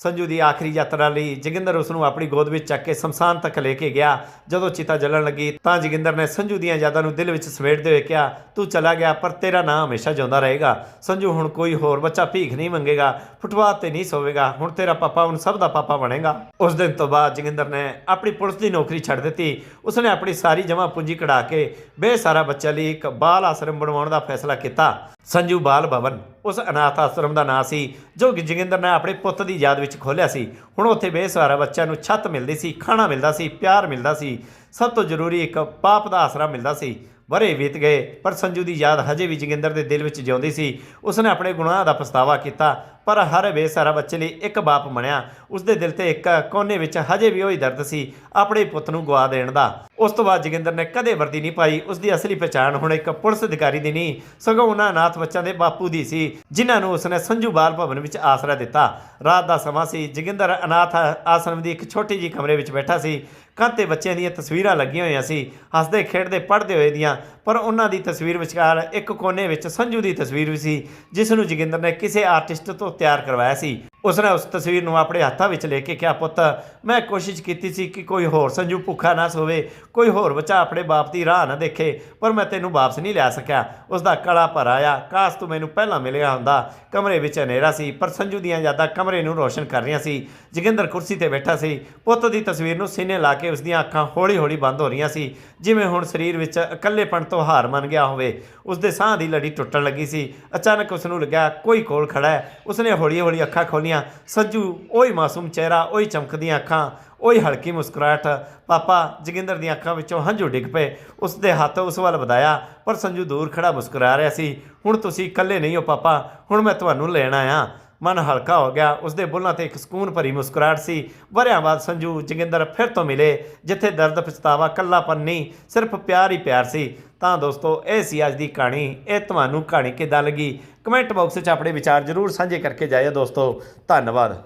ਸੰਜੂ ਦੀ ਆਖਰੀ ਯਾਤਰਾ ਲਈ ਜੋਗਿੰਦਰ ਉਸ ਨੂੰ ਆਪਣੀ ਗੋਦ ਵਿੱਚ ਚੱਕ ਕੇ ਸ਼ਮਸ਼ਾਨ ਤੱਕ ਲੈ ਕੇ ਗਿਆ। ਜਦੋਂ ਚਿਤਾ ਜਲਣ ਲੱਗੀ ਤਾਂ ਜੋਗਿੰਦਰ ਨੇ ਸੰਜੂ ਦੀਆਂ ਯਾਦਾਂ ਨੂੰ ਦਿਲ ਵਿੱਚ ਸਮੇਟਦੇ ਹੋਏ ਕਿਹਾ, ਤੂੰ ਚਲਾ ਗਿਆ, ਪਰ ਤੇਰਾ ਨਾਂ ਹਮੇਸ਼ਾ ਜਿਉਂਦਾ ਰਹੇਗਾ। ਸੰਜੂ, ਹੁਣ ਕੋਈ ਹੋਰ ਬੱਚਾ ਭੀਖ ਨਹੀਂ ਮੰਗੇਗਾ ਫੁੱਟਪਾਥ ਤੇ ਨਹੀਂ ਸੋਵੇਗਾ, ਹੁਣ ਤੇਰਾ ਪਾਪਾ, ਹੁਣ ਸਭ ਦਾ ਪਾਪਾ ਬਣੇਗਾ। ਉਸ ਦਿਨ ਤੋਂ ਬਾਅਦ ਜੋਗਿੰਦਰ ਨੇ ਆਪਣੀ ਪੁਲਿਸ ਦੀ ਨੌਕਰੀ ਛੱਡ ਦਿੱਤੀ। ਉਸਨੇ ਆਪਣੀ ਸਾਰੀ ਜਮ੍ਹਾਂ ਪੂੰਜੀ ਕਢਾ ਕੇ ਬੇਸਾਰਾ ਬੱਚਾ ਲਈ ਇੱਕ ਬਾਲ ਆਸ਼ਰਮ ਬਣਵਾਉਣ ਦਾ ਫੈਸਲਾ ਕੀਤਾ। ਸੰਜੂ ਬਾਲ ਭਵਨ ਉਸ ਅਨਾਥ ਆਸ਼ਰਮ ਦਾ ਨਾਂ ਸੀ, ਜੋ ਕਿ ਜੋਗਿੰਦਰ ਨੇ ਆਪਣੇ ਪੁੱਤ ਦੀ ਯਾਦ ਵਿੱਚ ਖੋਲ੍ਹਿਆ ਸੀ। ਹੁਣ ਉੱਥੇ ਬੇਸਹਾਰਾ ਬੱਚਿਆਂ ਨੂੰ ਛੱਤ ਮਿਲਦੀ ਸੀ, ਖਾਣਾ ਮਿਲਦਾ ਸੀ, ਪਿਆਰ ਮਿਲਦਾ ਸੀ। ਸਭ ਤੋਂ ਜ਼ਰੂਰੀ ਇੱਕ ਪਾਪ ਦਾ ਆਸਰਾ ਮਿਲਦਾ ਸੀ। ਵਰੇ ਬੀਤ ਗਏ, ਪਰ ਸੰਜੂ ਦੀ ਯਾਦ ਹਜੇ ਵੀ ਜੋਗਿੰਦਰ ਦੇ ਦਿਲ ਵਿੱਚ ਜਿਉਂਦੀ ਸੀ। ਉਸਨੇ ਆਪਣੇ ਗੁਨਾਹ ਦਾ ਪਛਤਾਵਾ ਕੀਤਾ, ਪਰ ਹਰ ਬੇਸਹਾਰਾ ਬੱਚੇ ਲਈ ਇੱਕ ਬਾਪ ਬਣਿਆ ਉਸਦੇ ਦਿਲ ਤੇ ਇੱਕ ਕੋਨੇ ਵਿੱਚ ਹਜੇ ਵੀ ਉਹੀ ਦਰਦ ਸੀ, ਆਪਣੇ ਪੁੱਤ ਨੂੰ ਗਵਾ ਦੇਣ ਦਾ। ਉਸ ਤੋਂ ਬਾਅਦ ਜੋਗਿੰਦਰ ਨੇ ਕਦੇ ਵਰਦੀ ਨਹੀਂ ਪਾਈ, ਉਸਦੀ ਅਸਲੀ ਪਛਾਣ ਹੁਣ ਇੱਕ ਪੁਲਿਸ ਅਧਿਕਾਰੀ ਦੀ ਨਹੀਂ, ਸਗੋਂ ਉਹਨਾਂ ਅਨਾਥ ਬੱਚਿਆਂ ਦੇ ਬਾਪੂ ਦੀ ਸੀ, ਜਿਨ੍ਹਾਂ ਨੂੰ ਉਸਨੇ ਸੰਜੂ ਬਾਲ ਭਵਨ ਵਿੱਚ ਆਸਰਾ ਦਿੱਤਾ। ਰਾਤ ਦਾ ਸਮਾਂ ਸੀ, ਜੋਗਿੰਦਰ ਅਨਾਥ ਆਸ਼ਰਮ ਦੀ ਇੱਕ ਛੋਟੀ ਜਿਹੀ ਕਮਰੇ ਵਿੱਚ ਬੈਠਾ ਸੀ। ਕੰਧ ਤੇ ਬੱਚਿਆਂ ਦੀਆਂ ਤਸਵੀਰਾਂ ਲੱਗੀਆਂ ਹੋਈਆਂ ਸੀ। ਹੱਸਦੇ, ਖੇਡਦੇ, ਪੜ੍ਹਦੇ ਹੋਏ ਦੀਆਂ, ਪਰ ਉਹਨਾਂ ਦੀ ਤਸਵੀਰ ਵਿਚਕਾਰ ਇੱਕ ਕੋਨੇ ਵਿੱਚ ਸੰਜੂ ਦੀ ਤਸਵੀਰ ਵੀ ਸੀ, ਜਿਸ ਨੂੰ ਜੋਗਿੰਦਰ ਨੇ ਕਿਸੇ ਆਰਟਿਸਟ ਤੋਂ ਤਿਆਰ ਕਰਵਾਇਆ ਸੀ। ਉਸਨੇ ਉਸ ਤਸਵੀਰ ਨੂੰ ਆਪਣੇ ਹੱਥਾਂ ਵਿੱਚ ਲੈ ਕੇ ਕਿਹਾ, ਪੁੱਤ, ਮੈਂ ਕੋਸ਼ਿਸ਼ ਕੀਤੀ ਸੀ ਕਿ ਕੋਈ ਹੋਰ ਸੰਜੂ ਭੁੱਖਾ ਨਾ ਸੋਵੇ, ਕੋਈ ਹੋਰ ਬੱਚਾ ਆਪਣੇ ਬਾਪ ਦੀ ਰਾਹ ਨਾ ਦੇਖੇ, ਪਰ ਮੈਂ ਤੈਨੂੰ ਵਾਪਸ ਨਹੀਂ ਲਿਆ ਸਕਿਆ। ਉਸ ਦਾ ਕਲਾ ਭਰ ਆਇਆ, ਕਾਸ਼ ਤੂੰ ਮੈਨੂੰ ਪਹਿਲਾਂ ਮਿਲਿਆ ਹੁੰਦਾ। ਕਮਰੇ ਵਿੱਚ ਹਨੇਰਾ ਸੀ, ਪਰ ਸੰਜੂ ਦੀਆਂ ਯਾਦਾਂ ਕਮਰੇ ਨੂੰ ਰੋਸ਼ਨ ਕਰ ਰਹੀਆਂ ਸੀ। ਜੋਗਿੰਦਰ ਕੁਰਸੀ ਤੇ ਬੈਠਾ ਸੀ। ਪੁੱਤ ਦੀ ਤਸਵੀਰ ਨੂੰ ਸੀਨੇ ਲਾ ਕੇ ਉਸ ਦੀਆਂ ਅੱਖਾਂ ਹੌਲੀ-ਹੌਲੀ ਬੰਦ ਹੋ ਰਹੀਆਂ ਸੀ, ਜਿਵੇਂ ਹੁਣ ਸਰੀਰ ਵਿੱਚ ਇਕੱਲੇਪਣ ਤੋਂ ਹਾਰ ਮੰਨ ਗਿਆ ਹੋਵੇ। ਉਸ ਦੇ ਸਾਹ ਦੀ ਲੜੀ ਟੁੱਟਣ ਲੱਗੀ ਸੀ। ਅਚਾਨਕ ਉਸ ਨੂੰ ਲੱਗਿਆ, ਕੋਈ ਕੋਲ ਖੜਾ ਹੈ। ਉਸਨੇ ਹੌਲੀ-ਹੌਲੀ ਅੱਖਾਂ ਖੋਲੀਆਂ ਸੰਜੂ ਉਹੀ ਮਾਸੂਮ ਚਿਹਰਾ ਉਹੀ ਚਮਕਦੀਆਂ ਅੱਖਾਂ ਉਹੀ ਹਲਕੀ ਮੁਸਕਰਾਹਟ। ਪਾਪਾ, ਜੋਗਿੰਦਰ ਦੀਆਂ ਅੱਖਾਂ ਵਿੱਚੋਂ ਹੰਝੂ ਡਿੱਗ ਪਏ। ਉਸ ਦੇ ਹੱਥ ਉਸ ਵੱਲ ਵਧਾਇਆ, ਪਰ ਸੰਜੂ ਦੂਰ ਖੜਾ ਮੁਸਕਰਾ ਰਿਹਾ ਸੀ। ਹੁਣ ਤੁਸੀਂ ਇਕੱਲੇ ਨਹੀਂ ਹੋ, ਪਾਪਾ। ਹੁਣ ਮੈਂ ਤੁਹਾਨੂੰ ਲੈਣ ਆਇਆ। ਮਨ ਹਲਕਾ ਹੋ ਗਿਆ। ਉਸ ਦੇ ਬੁੱਲਾਂ ਤੇ ਇੱਕ ਸਕੂਨ ਭਰੀ ਮੁਸਕਰਾਹਟ ਸੀ। ਵਰਿਆਂ ਬਾਅਦ ਸੰਜੂ ਜੋਗਿੰਦਰ ਫਿਰ ਤੋਂ ਮਿਲੇ, ਜਿੱਥੇ ਦਰਦ ਪਛਤਾਵਾ ਕੱਲਾਪਨ ਨਹੀਂ, ਸਿਰਫ ਪਿਆਰ ਹੀ ਪਿਆਰ ਸੀ। ਤਾਂ ਦੋਸਤੋ, ਇਹ ਸੀ ਅੱਜ ਦੀ ਕਹਾਣੀ। ਇਹ ਤੁਹਾਨੂੰ ਕਹਾਣੀ ਕਿੱਦਾਂ ਲੱਗੀ? ਕਮੈਂਟ ਬਾਕਸ 'ਚ ਆਪਣੇ ਵਿਚਾਰ ਜ਼ਰੂਰ ਸਾਂਝੇ ਕਰਕੇ ਜਾਇਓ ਦੋਸਤੋ। ਧੰਨਵਾਦ।